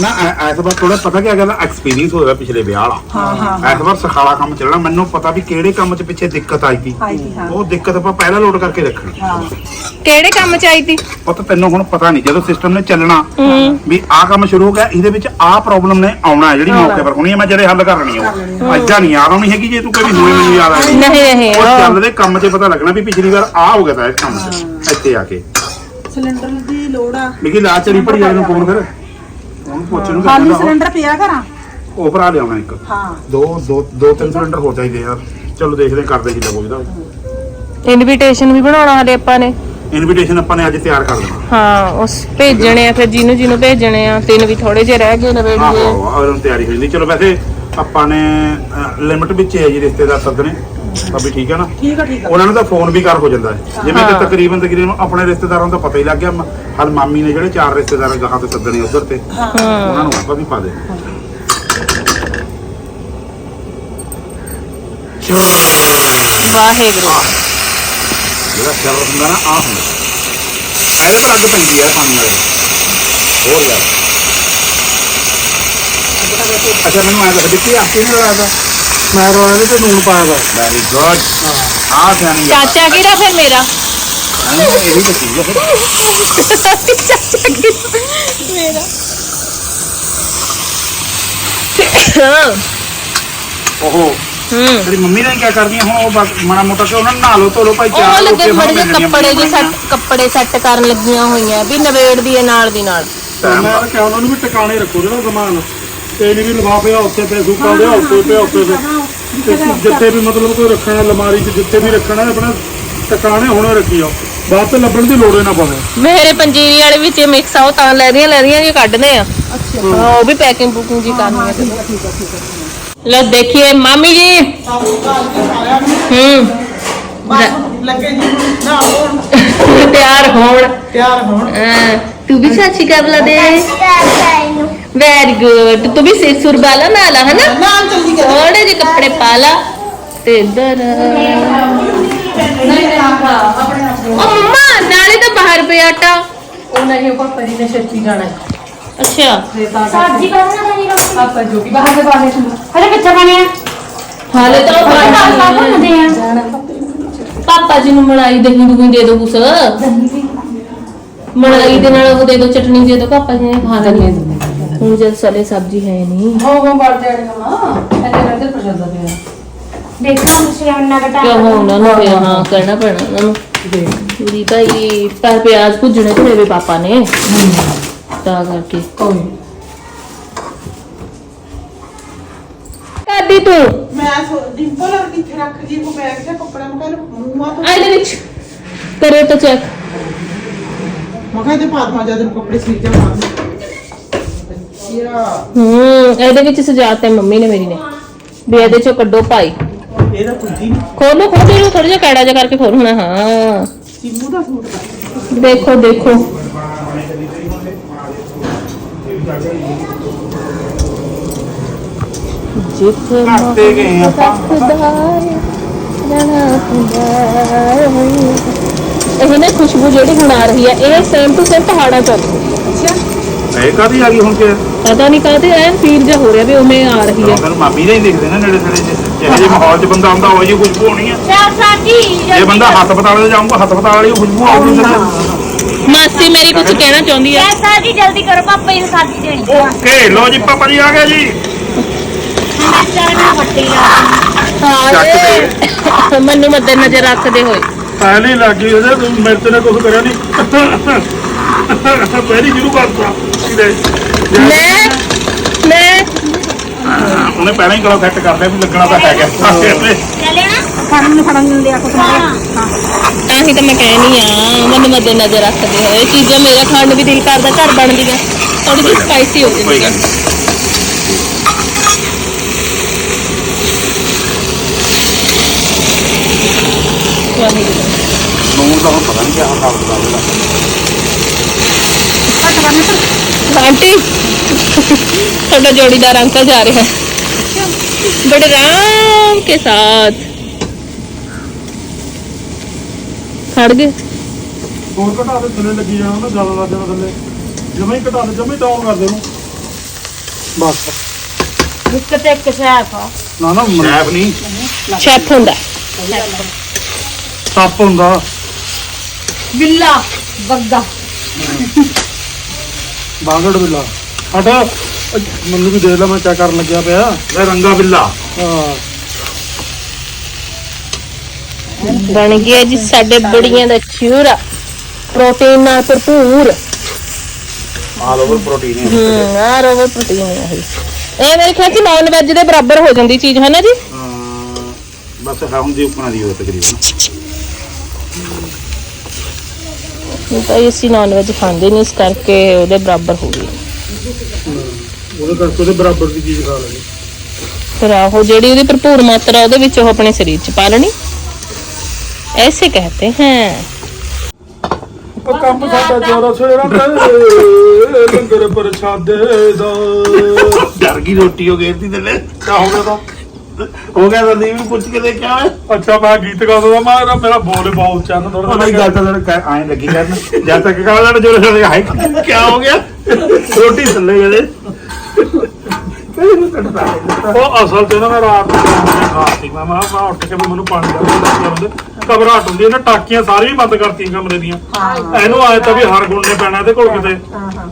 ਨਾ ਐ- ਐਸ ਵਾਰ ਥੋੜਾ ਪਤਾ ਕੀ ਗੱਲ ਐਕਸਪੀਰੀਅੰਸ ਹੋਇਆ ਪਿਛਲੇ ਵਿਆਹ ਵਾਲਾ। ਹਾਂ ਹਾਂ ਐਸ ਵਾਰ ਸਖਾਲਾ ਕੰਮ ਚੱਲਣਾ ਮੈਨੂੰ ਪਤਾ ਵੀ ਕਿਹੜੇ ਕੰਮ 'ਚ ਪਿੱਛੇ ਦਿੱਕਤ ਆਈ ਸੀ। ਆਈ ਸੀ ਹਾਂ। ਉਹ ਦਿੱਕਤ ਆਪਾਂ ਪਹਿਲਾਂ ਲੋਡ ਕਰਕੇ ਰੱਖਣੀ। ਹਾਂ। ਕਿਹੜੇ ਕੰਮ ਚ ਆਈ ਤੀ ਉਹ ਤਾਂ ਤੈਨੂੰ ਹੁਣ ਪਤਾ ਨਹੀਂ ਜਦੋਂ ਸਿਸਟਮ ਨੇ ਚੱਲਣਾ ਵੀ ਆਹ ਕੰਮ ਸ਼ੁਰੂ ਹੋ ਗਿਆ ਇਹਦੇ ਵਿੱਚ ਆਹ ਪ੍ਰੋਬਲਮ ਨੇ ਆਉਣਾ ਹੈ। ਜਿਹੜੀ ਮੌਕੇ ਪਰ ਹੋਣੀ ਹੈ ਮੈਂ ਜਿਹੜੇ ਹੱਲ ਕਰਨੀ ਆ। ਐਦਾਂ ਨਹੀਂ ਯਾਦ ਆਉਣੀ ਹੈਗੀ ਜੇ ਤੂੰ ਕਦੀ ਹੁਣੇ ਮੈਨੂੰ ਯਾਦ ਆਈ ਨਹੀਂ ਨਹੀਂ ਉਹ ਉਹ ਚੱਲਦੇ ਕੰਮ 'ਚ ਪਤਾ ਲੱਗਣਾ ਵੀ ਪਿਛਲੀ ਵਾਰ ਆਹ ਹੋ ਗਿਆ ਤਾਂ ਇਸ ਕੰਮ 'ਚ। ਇੱਥੇ ਆ ਕੇ। ਸਿਲੰਡਰ ਦੀ ਲੋੜ ਆ। ਮਿਕੀ ਲਾ ਚੜੀ ਪੜੀ ਵਾਲੇ ਨੂੰ ਫੋਨ ਕਰ ਉਹਨੂੰ ਪੁੱਛ ਨੂੰ ਖਾਲੀ ਸਿਲੰਡਰ ਪਿਆ ਘਰਾਂ? ਉਹ ਭਰਾ ਲਿਆਉਣਾ ਇੱਕ। ਹਾਂ। ਦੋ ਦੋ ਦੋ ਤਿੰਨ ਸਿਲੰਡਰ ਹੋ ਚਾਹੀਦੇ ਯਾਰ। ਚਲੋ ਦੇਖਦੇ ਕਰਦੇ ਹੀ ਲੱਗੋ ਇਹਦਾ। ਇਨਵੀਟੇਸ਼ਨ ਵੀ ਬਣਾਉਣਾ ਹਲੇ ਆਪਾਂ ਨੇ। ਇਨਵੀਟੇਸ਼ਨ ਆਪਾਂ ਨੇ ਅੱਜ ਤਿਆਰ ਕਰ ਦੇਣਾ। ਹਾਂ ਉਸ ਭੇਜਣੇ ਆ ਫਿਰ ਜਿਹਨੂੰ ਜਿਹਨੂੰ ਭੇਜਣੇ ਆ ਤਿੰਨ ਵੀ ਥੋੜੇ ਜਿਹੇ ਰਹਿ ਗਏ ਨਵੇੜੀਏ ਆਹੋ ਆਹੋ ਉਹਨਾਂ ਤਿਆਰੀ ਹੋ ਜਾਂਦੀ ਚਲੋ ਵੈਸੇ ਆਪਾਂ ਨੇ ਲਿਮਟ ਵਿੱਚ ਹੈ ਜੀ ਰਿਸ਼ਤੇਦਾਰ ਸੱਦਣੇ। ਭਾਬੀ ਠੀਕ ਹੈ ਨਾ? ਠੀਕ ਆ ਠੀਕ ਆ। ਉਹਨਾਂ ਨੂੰ ਤਾਂ ਫੋਨ ਵੀ ਕਰ ਹੋ ਜਾਂਦਾ ਹੈ। ਜਿਵੇਂ ਕਿ। ਤਕਰੀਬਨ ਤਕਰੀਬਨ ਆਪਣੇ ਰਿਸ਼ਤੇਦਾਰਾਂ ਨੂੰ ਤਾਂ ਪਤਾ ਹੀ ਲੱਗ ਗਿਆ। ਮ- ਹਲ ਮਾਮੀ ਨੇ ਜਿਹੜੇ ਚਾਰ ਰਿਸ਼ਤੇਦਾਰ ਗਾਹਾਂ ਤੇ ਸੱਦਣੇ ਉਧਰ ਤੇ ਉਹਨਾਂ ਨੂੰ ਆਪਾਂ ਵੀ ਪਾ ਦੇ। ਵਾਹਿਗੁਰੂ। ਜਿਹੜਾ ਸਿਰ ਹੁੰਦਾ ਨਾ ਆ ਹੁੰਦਾ। ਇਹਦੇ ਪਰ ਅੱਗ ਪੈਂਦੀ ਹੈ ਪਾਣੀ ਵਾਲੇ ਹੋਰ ਯਾਰ ਅੱਛਾ ਮੈਨੂੰ ਆਇਆ ਦੱਸ ਦਿੱਤੀ ਆਪੇ ਨਹੀਂ ਲਾਇਆ ਮੈਂ ਰੋਇਆ ਇਹਦੇ ਤੇ ਨੂਨ ਪਾਇਆ ਦਾ ਵੈਰੀ ਗੁੱਡ ਆ ਗੱਲ ਚਾਚਾ ਕਿਹੜਾ ਫਿਰ ਮੇਰਾ? ਇਹੀ ਤਾਂ ਚੀਜ਼ ਹੈ ਫਿਰ। ਚਾਚਾ ਕਿਹੜਾ ਮੇਰਾ। ਹਾਂ ਉਹ ਹੂੰ ਤੇਰੀ ਮੰਮੀ ਨੇ ਕੀ ਕਰਦੀਆਂ? ਹੁਣ ਉਹ ਬਸ ਮਾੜਾ ਮੋਟਾ ਕਿ ਉਹਨਾਂ ਨੂੰ ਨਹਾ ਲਓ ਧੋ ਲਓ ਭਾਈ ਉਹ ਚਾਰ ਲੱਗੇ ਜਿਹੇ ਬਣਾਉਣੀਆਂ ਕੱਪੜੇ ਜੇ। ਸੈੱਟ ਕੱਪੜੇ ਸੈੱਟ ਕਰਨ ਲੱਗੀਆਂ ਹੋਈਆਂ ਵੀ ਨਵੇੜ ਦੀ ਹੈ ਨਾਲ ਦੀ ਨਾਲ। ਮੈਂ ਕਿਹਾ ਉਹਨਾਂ ਨੂੰ ਵੀ ਟਿਕਾਣੇ ਰੱਖੋ ਜਿਹੜਾ ਸਮਾਨ ਤੇ ਨਹੀਂ ਵੀ ਲਿਫਾਫੇ ਆ ਉੱਥੇ ਪਏ ਸੁੱਕਾ ਦੇ ਉੱਤੇ ਪਿਆ ਉੱਤੇ ਪਏ। ਜਿੱਥੇ ਵੀ ਮਤਲਬ ਕੋਈ ਰੱਖਣਾ ਅਲਮਾਰੀ 'ਚ ਜਿੱਥੇ ਵੀ ਰੱਖਣਾ ਆਪਣਾ ਟਿਕਾਣੇ ਹੋਣੇ ਰੱਖੀ ਜਾਓ ਬਾਅਦ ਤੇ ਲੱਭਣ ਦੀ ਲੋੜ ਹੀ ਨਾ ਪਵੇ। ਮੇਰੇ ਪੰਜੀਰੀ ਵਾਲੇ ਵਿੱਚ ਮਿਕਸ ਆ ਉਹ ਤਾਂ ਲੈ ਰਹੀਆਂ ਲੈ ਰਹੀਆਂ ਜੀ ਕੱਢਨੇ ਆ? ਹਾਂ ਉਹ ਵੀ ਪੈਕਿੰਗ ਬੁਕਿੰਗ ਜੀ ਕਰਨੀ ਹੈ ਲੋ ਦੇਖੀਏ ਮਾਮੀ ਜੀ। ਹੂੰ। ਲੱਗੇ ਜੀ ਨਾ ਹੋਣ ਤਿਆਰ ਹੋਣ। ਤਿਆਰ ਹੋਣ। ਤੂੰ ਵੀ ਚਾਚੀ ਕਾ ਬਲਾ ਦੇ। ਵੈਰੀ ਗੁੱਡ ਤੂੰ ਵੀ ਸਿਰ ਸੁਰ ਬਾਲਾ ਨਾ ਨਾਲ ਜਲਦੀ ਕਰ ਥੋੜੇ ਜਿਹੇ ਕੱਪੜੇ ਪਾ ਲਾ ਤੇ ਇਧਰ। ਨਾਲੇ ਤਾਂ ਬਾਹਰ ਪਿਆ ਆਟਾ। ਉਹ ਨਹੀਂ ਉਹ ਪਾਪਾ ਜੀ ਨੇ ਛੇਤੀ ਜਾਣਾ ਹੈ। ਅੱਛਾ। ਤੇ ਤਾਂ ਸਬਜ਼ੀ ਕਰਨਾ ਨਹੀਂ ਰੋਟੀ ਪਾਪਾ ਜੋ ਕਿ ਬਾਹਰ ਦੇ ਬਾਹਰ ਨੂੰ ਹਲੇ ਕੱਚਾ ਬਣਿਆ ਹਾਲੇ ਤਾਂ ਉਹ ਦਾਲ ਬਾਹਰ ਪਾ ਨਹੀਂ ਭੁੰਨਦੇ ਆ। ਪਾਪਾ ਜੀ ਨੂੰ। ਮਲਾਈ ਦਹੀਂ ਦੁਹੀਂ ਦੇ ਦਿਓ ਕੁਛ। ਮਲਾਈ ਦੇ ਨਾਲ ਉਹ ਦੇ ਦਿਓ ਚਟਨੀ ਦੇ ਦਿਓ ਪਾਪਾ ਜੀ ਨੇ ਖਾ ਲੈਣੀ ਹੁਣ ਜਦ ਸਲੇ ਸਬਜ਼ੀ ਹੈ ਨਹੀਂ। ਹੋ ਹੋ ਬਾਹਰ ਜਾਣਾ ਮਾਂ ਐਨੇ ਕਰਦੇ ਪ੍ਰਸ਼ਾਦਾ ਪਿਆ। ਦੇਖਾਂ ਮੁਸ਼ਕਿਲ ਨਾ ਬਟਾ ਕਿਉਂ ਉਹਨਾਂ ਨੂੰ ਫਿਰ ਹਾਂ। ਕਹਿਣਾ ਪੈਣਾ ਉਹਨਾਂ ਨੂੰ। ਵੀ ਭਾਈ ਪਰ ਪਿਆਜ਼ ਭੁੱਜਣੇ ਤੇ ਵੀ ਪਾਪਾ ਨੇ। ਤਾਂ ਕਰਕੇ। ਕੋਈ ਕਾਦੀ ਤੂੰ। ਮੈਂ ਸੋ ਡਿੰਪਲ ਔਰ ਕਿੱਥੇ ਰੱਖ ਜੀ ਉਹ ਬੈਗ ਤੇ ਕੱਪੜਾ ਮੈਂ ਕਹਿੰਦਾ ਮੂੰਹਾਂ ਤੋਂ ਆ ਇਹਦੇ ਵਿੱਚ। ਕਰੇ ਤਾਂ ਚੈੱਕ ਮੈਂ ਕਹਿੰਦਾ ਪਾਦ ਮਾ ਜਦ ਕੱਪੜੇ ਸੀ ਕੇ ਮਾਰ ਯਾ ਹੂੰ ਇਹਦੇ ਵਿੱਚ ਸਜਾਤੇ ਮੰਮੀ ਨੇ ਮੇਰੀ ਨੇ। ਵੀ ਇਹਦੇ ਚੋਂ ਕੱਢੋ ਭਾਈ ਇਹਦਾ ਕੁੱਜੀ ਨਹੀਂ ਖੋਲੋ ਖੋਲੋ ਇਹਨੂੰ ਥੋੜਾ ਜਿਹਾ ਕੈੜਾ ਜਿਹਾ ਕਰਕੇ ਖੋਲਣਾ ਹਾਂ। ਸਿੰਮੂ ਦਾ ਸੂਟ ਦਾ ਦੇਖੋ ਦੇਖੋ। ਜਿੱਥੇ ਤੇ ਗਏ ਆਪਾਂ। ਇਹ ਨਾ ਖੁਸ਼ਬੂ ਜਿਹੜੀ ਹੁਣ ਆ ਰਹੀ ਹੈ ਇਹ ਸੇਮ ਟੂ ਸੇਮ ਪਹਾੜਾਂ ਚ ਇਹ ਕਾਦੀ ਆ ਗਈ ਹੁਣ ਕਿ? ਪਤਾ ਨਹੀਂ ਕਾਹਦੇ ਐ ਫੀਲ ਜਿਹਾ ਹੋ ਰਿਹਾ ਵੀ ਉਵੇਂ ਆ ਰਹੀ ਹੈ ਫਿਰ ਮਾਮੀ ਦੇ ਹੀ ਦਿਖਦੇ ਨਾ ਨੇੜੇ ਨੇੜੇ ਜਿਹੇ ਜਿਹੇ ਮਾਹੌਲ 'ਚ ਬੰਦਾ ਆਉਂਦਾ ਉਹ ਜੀ ਖੁਸ਼ਬੂ ਹੋਣੀ ਸਾਜੀ ਜੇ ਬੰਦਾ ਹਸਪਤਾਲ 'ਚ ਜਾਊਗਾ ਹਸਪਤਾਲ ਵਾਲੀ ਖੁਸ਼ਬੂ ਆਉਂਦੀ ਫਿਰ। ਮਾਸੀ ਮੇਰੀ ਕੁਝ ਕਹਿਣਾ ਚਾਹੁੰਦੀ ਹੈ ਸਾਜੀ ਜਲਦੀ ਕਰੋ ਪਾਪਾ ਜੀ ਨੂੰ ਸਬਜ਼ੀ ਦੇਣੀ। ਓਕੇ ਲੋ ਜੀ ਪਾਪਾ ਜੀ ਆ ਗਏ ਜੀ। ਵੱਟੀ ਲਾ ਹਾਂ ਮੈਨੂੰ ਮੱਦੇ ਨਜ਼ਰ ਰੱਖਦੇ ਹੋਏ। *laughs* ਪਹਿਲੀ ਲੱਗੀ ਇਹਦੇ ਤੂੰ ਮਿਰਚ ਨੇ ਕੁਝ ਕਰਿਆ ਨਹੀਂ ਪਹਿਲੀ ਸ਼ੁਰੂ ਕਰਤਾ ਇਹਦੇ ਮੈਂ ਮੈਂ। ਉਹਨੇ ਪਹਿਲਾਂ ਹੀ ਗਲਾ ਸੈੱਟ ਕਰ ਲਿਆ ਵੀ ਲੱਗਣਾ ਤਾਂ ਹੈਗਾ। ਚੱਲੇ ਨਾ। ਫੜਨ ਨੂੰ ਫੜਨ ਨੂੰ ਲਿਆ ਕੋ ਹਾਂ। ਤਾਂ ਹੀ ਤਾਂ ਮੈਂ ਕਹਿਣੀ ਆ ਮੈਨੂੰ ਮੱਦੇ ਨਜ਼ਰ ਰੱਖਦੇ ਹੋਏ। ਇਹ ਚੀਜ਼ਾਂ ਮੇਰਾ ਖਾਣ ਨੂੰ ਵੀ ਦਿਲ ਕਰਦਾ ਘਰ ਬਣਦੀਆਂ। ਥੋੜੀ ਜਿਹੀ ਸਪਾਈਸੀ ਹੋ ਕੋਈ ਜਾਂਦੀ ਗੱਲ ਹੈ ਨੀ। ਵਾਹਿਗੁਰੂ। ਨੂਨ ਦਾ ਹੁਣ ਪਤਾ ਨਹੀਂ ਕਿਆ ਹਿਸਾਬ ਕਿਤਾਬ ਇਹਦਾ ਆਂਟੀ ਤੁਹਾਡਾ जोड़ीदार अंकल जा रहे हैं बड़े राम के साथ खड़ गए ਹੋਰ ਘਟਾ ਦੇ ਥੱਲੇ ਲੱਗੀ ਜਾਣਾ ਨਾ ਜ਼ਿਆਦਾ ਲੱਗ ਜਾਣਾ ਥੱਲੇ ਜਮੇ ਹੀ ਘਟਾ ਦੇ ਜਮੇ ਡਾਊਨ ਕਰ ਦੇ ਨੂੰ ਬਸ ਇੱਕ ਤੇ ਇੱਕ ਸ਼ੈਫ ਆ ਨਾ ਨਾ ਸ਼ੈਫ ਨਹੀਂ शेफ होंदा ਟੱਪ ਹੁੰਦਾ ਬਿੱਲਾ ਬੱਗਾ ਬਾਗੜ ਬਿੱਲਾ। ਹਟ। ਮੈਨੂੰ ਵੀ ਦੇ ਲੈ ਮੈਂ ਚੈੱਕ ਕਰਨ ਲੱਗਿਆ ਪਿਆ। ਇਹ ਰੰਗਾ ਬਿੱਲਾ। ਹਾਂ। ਬਣ ਗਿਆ ਜੀ ਸਾਡੇ ਬੜੀਆਂ ਦਾ ਚੂਰਾ। ਪ੍ਰੋਟੀਨ ਨਾਲ ਭਰਪੂਰ। ਆਲ ਓਵਰ ਪ੍ਰੋਟੀਨ ਹੈ। ਹੂੰ ਆ ਰੋਵਰ ਪ੍ਰੋਟੀਨ ਹੈ ਇਹ। ਇਹ ਮੇਰੇ ਖਿਆਲ ਚ ਨਾਨ ਵੈਜ ਦੇ ਬਰਾਬਰ ਹੋ ਜਾਂਦੀ ਚੀਜ਼ ਹੈ ਨਾ ਜੀ? ਹਾਂ, ਬਸ ਹੈ ਹੁੰਦੀ ਉਪਨਾ ਦੀ ਹੋ ਤਕਰੀਬਨ। ਤਾਂ ਅਸੀਂ ਨਾਨ ਵੈਜ ਖਾਂਦੇ ਨਹੀਂ ਇਸ ਕਰਕੇ ਉਹਦੇ ਬਰਾਬਰ ਹੋ ਗਈ। ਉਹਦੇ ਕਰਕੇ ਉਹਦੇ ਬਰਾਬਰ ਦੀ ਚੀਜ਼ ਖਾ ਲੈਣੀ ਫਿਰ ਆਹੋ ਜਿਹੜੀ ਉਹਦੀ ਭਰਪੂਰ ਮਾਤਰਾ ਉਹਦੇ ਵਿੱਚ ਉਹ ਆਪਣੇ ਸਰੀਰ ਚ ਪਾ ਲੈਣੀ। ਐਸੇ ਕਹਤੇ ਹੈ। ਉਹ ਕੰਮ ਸਾਡਾ ਜੋਰਾ ਸੋਰਾ ਲੰਗਰ ਪ੍ਰਸ਼ਾਦੇ ਦਾ। ਡਰ ਗਈ ਰੋਟੀ ਹੋ ਗਈ ਤੇ ਲੈ ਕਿਆ ਹੋ ਗਿਆ ਤਾਂ। ਹੋ ਗਿਆ ਸੰਦੀਪ ਨੂੰ ਪੁੱਛ ਕੇ ਦੇਖਿਆ ਓਏ ਅੱਛਾ ਮੈਂ ਗੀਤ ਗਾਉਂਦਾ ਤਾਂ ਮੈਂ ਕਿਹਾ ਮੇਰਾ ਬੋਲ ਬਹੁਤ ਚੰਨ ਉਹ ਥੋੜਾ ਨਹੀਂ ਗੱਲ ਤਾਂ ਲੜ ਆਏ ਲੱਗੀ ਕਰਨ ਜਦ ਤੱਕ ਕਹਾਂ ਲੜ ਜੋਰ ਜੋਰ ਹਾਈ ਕੀ ਹੋ ਗਿਆ? ਰੋਟੀ ਥੱਲੇ ਗਏ ਉਹ ਅਸਲ ਤੇ ਨਾ ਮੈਂ ਰਾਤ ਨੂੰ ਮੈਂ ਖਾਤੀ ਮੈਂ ਮੈਂ ਮੈਂ ਉੱਠ ਕੇ ਵੀ ਮੈਨੂੰ ਪਾਣੀ ਦਾ ਘਬਰਾਹਟ ਹੁੰਦੀ ਹੈ ਨਾ ਟਾਕੀਆਂ ਸਾਰੀਆਂ ਬੰਦ ਕਰਤੀਆਂ ਕਮਰੇ ਦੀਆਂ। ਇਹਨੂੰ ਆਏ ਤਾਂ ਵੀ ਹਰਗੁਣ ਨੇ ਪੈਣਾ ਇਹਦੇ ਕੋਲ ਕਿਤੇ। ਹਾਂ ਹਾਂ।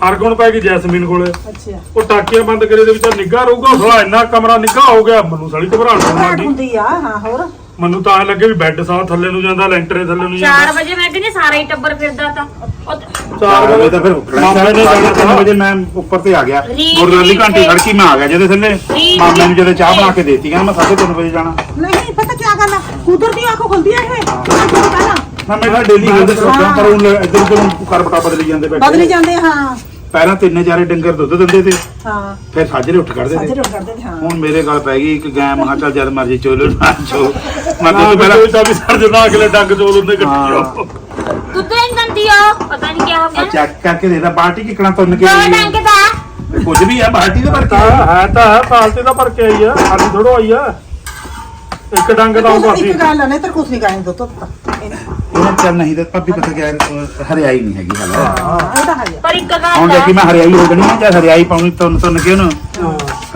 ਹਰਗੁਣ ਪੈ ਗਈ ਜੈਸਮੀਨ ਕੋਲੇ। ਅੱਛਾ। ਉਹ ਟਾਕੀਆਂ ਬੰਦ ਕਰੇ ਦੇ ਵਿੱਚ ਨਿੱਘਾ ਰਹੂਗਾ ਸਾਲਾ ਇੰਨਾ ਕਮਰਾ ਨਿੱਘਾ ਹੋ ਗਿਆ ਮੈਨੂੰ ਸਾਲੀ ਘਬਰਾਹਟ ਹੋਣ ਲੱਗੀ ਹੁੰਦੀ ਆ ਹਾਂ ਹੋਰ? ਮੈਨੂੰ ਤਾਂ ਐ ਲੱਗੇ ਵੀ ਬੈੱਡ ਸਾਹ ਥੱਲੇ ਨੂੰ ਜਾਂਦਾ ਲੈਂਟਰੇ ਥੱਲੇ ਨੂੰ 4 ਜਾਂਦਾ ਵਜੇ ਮੈਂ ਕਹਿੰਦੀ ਸਾਰਾ ਹੀ ਟੱਬਰ ਫਿਰਦਾ ਤਾਂ। ਉਹ- ਚਾਰ ਵਜੇ ਵਜੇ ਤਾਂ ਫਿਰ ਉੱਠਣਾ ਮਾਮੇ ਨੇ ਜਾਣਾ ਤਿੰਨ ਵਜੇ ਮੈਂ ਉੱਪਰ ਤੇ ਆ ਗਿਆ। ਰੀਤ ਗੁਰਦਾਲੀ ਘੰਟੀ ਖੜਕੀ ਮੈਂ ਆ ਗਿਆ ਜਿਹਦੇ ਥੱਲੇ। ਰੀਤ ਮਾਮੇ ਨੂੰ ਜਦੋਂ ਚਾਹ ਬਣਾ ਕੇ ਦੇਤੀ ਕਹਿੰਦਾ ਮੈਂ 3:30 ਵਜੇ ਜਾਣਾ। ਨਹੀਂ ਪਤਾ ਕੀ ਗੱਲ ਆ? ਕੁਦਰਤੀ ਆਂਖੋਂ ਖੁੱਲਦੀ ਆ ਇਹ। ਪਹਿਲਾਂ ਨਾ ਮੈਂ ਡੇਲੀ ਹੁੰਦੇ ਸੋਚਾਂ ਪਰ ਉਹ ਇੱਧਰ ਉੱਧਰ ਨੂੰ ਕਰ ਬਟਾ ਬਦਲੀ ਜਾਂਦੇ ਬਦਲੀ ਬੈਠੇ ਜਾਂਦੇ ਆ, ਹਾਂ। ਪਹਿਲਾਂ ਤਿੰਨੇ ਚਾਰੇ ਡੰਗਰ ਦੁੱਧ ਦਿੰਦੇ ਤੇ ਹਾਂ। ਫਿਰ ਸਾਜਰੇ ਉੱਠ ਖੜਦੇ ਸਾਜੇ ਤੇ ਰੋਕ ਕਰਦੇ ਨੇ, ਹਾਂ। ਹੁਣ ਮੇਰੇ ਗੱਲ ਪੈ ਗਈ ਇੱਕ ਗਾਂ ਮਹਾ ਚੱਲ ਜਦ ਮਰਜ਼ੀ ਚੋਲੋ ਨਾ ਚੋ। *laughs* ਮੈਂ ਨਾ ਦੁੱਧ ਪਹਿਲਾਂ ਕੋਈ ਤਾਂ ਵੀ ਸਰ ਜਨਾ ਅਗਲੇ ਡੰਗ ਚੋਲ ਹੁੰਦੇ। ਗੱਡੀ ਦੁੱਧ ਨਹੀਂ ਦਿੰਦੀ ਆ ਪਤਾ ਨਹੀਂ ਕੀ ਹੋ ਗਿਆ। ਚੈੱਕ ਕਰਕੇ ਦੇਦਾ ਬਾਲਟੀ ਕਿਕਣਾ ਤੁੰਨ ਕੇ ਦੋ। ਡੰਗ ਦਾ। ਕੁਝ ਵੀ ਆ ਬਾਲਟੀ ਦੇ ਪਰ ਤਾਂ ਹੈ ਤਾਂ ਹੈ ਪਾਲਤੇ ਦਾ ਭਰ ਕੇ ਆਈ ਆ ਖਾਲੀ ਥੋੜੋ ਆਈ ਆ। ਇੱਕ ਡੰਗ ਦਾ ਉਹ ਇੱਕ ਬਾਕੀ ਗੱਲ ਨਹੀਂ ਤਾਂ ਕੁਛ ਨਹੀਂ ਗਾਇਨ ਦੋ ਤੋਤਾ ਇਹਨਾਂ ਚੱਲ ਨਹੀਂ ਤੇ ਭਾਬੀ ਪਤਾ ਕਿਆ ਹੈ, ਹਰਿਆਈ ਨਹੀਂ ਹੈਗੀ ਹਾਲੇ। ਹਾਂ ਇਹ ਤਾਂ ਹੈ। ਪਰ ਇੱਕ ਹੁਣ ਗੱਲ ਦੇਖੀ ਹੈ ਮੈਂ ਹਰਿਆਈ ਹੋ ਜਣੀ ਜਾਂ ਹਰਿਆਈ ਪਾਉਣੀ ਤੁੰਨ ਤੁੰਨ ਕੇ ਉਹਨੂੰ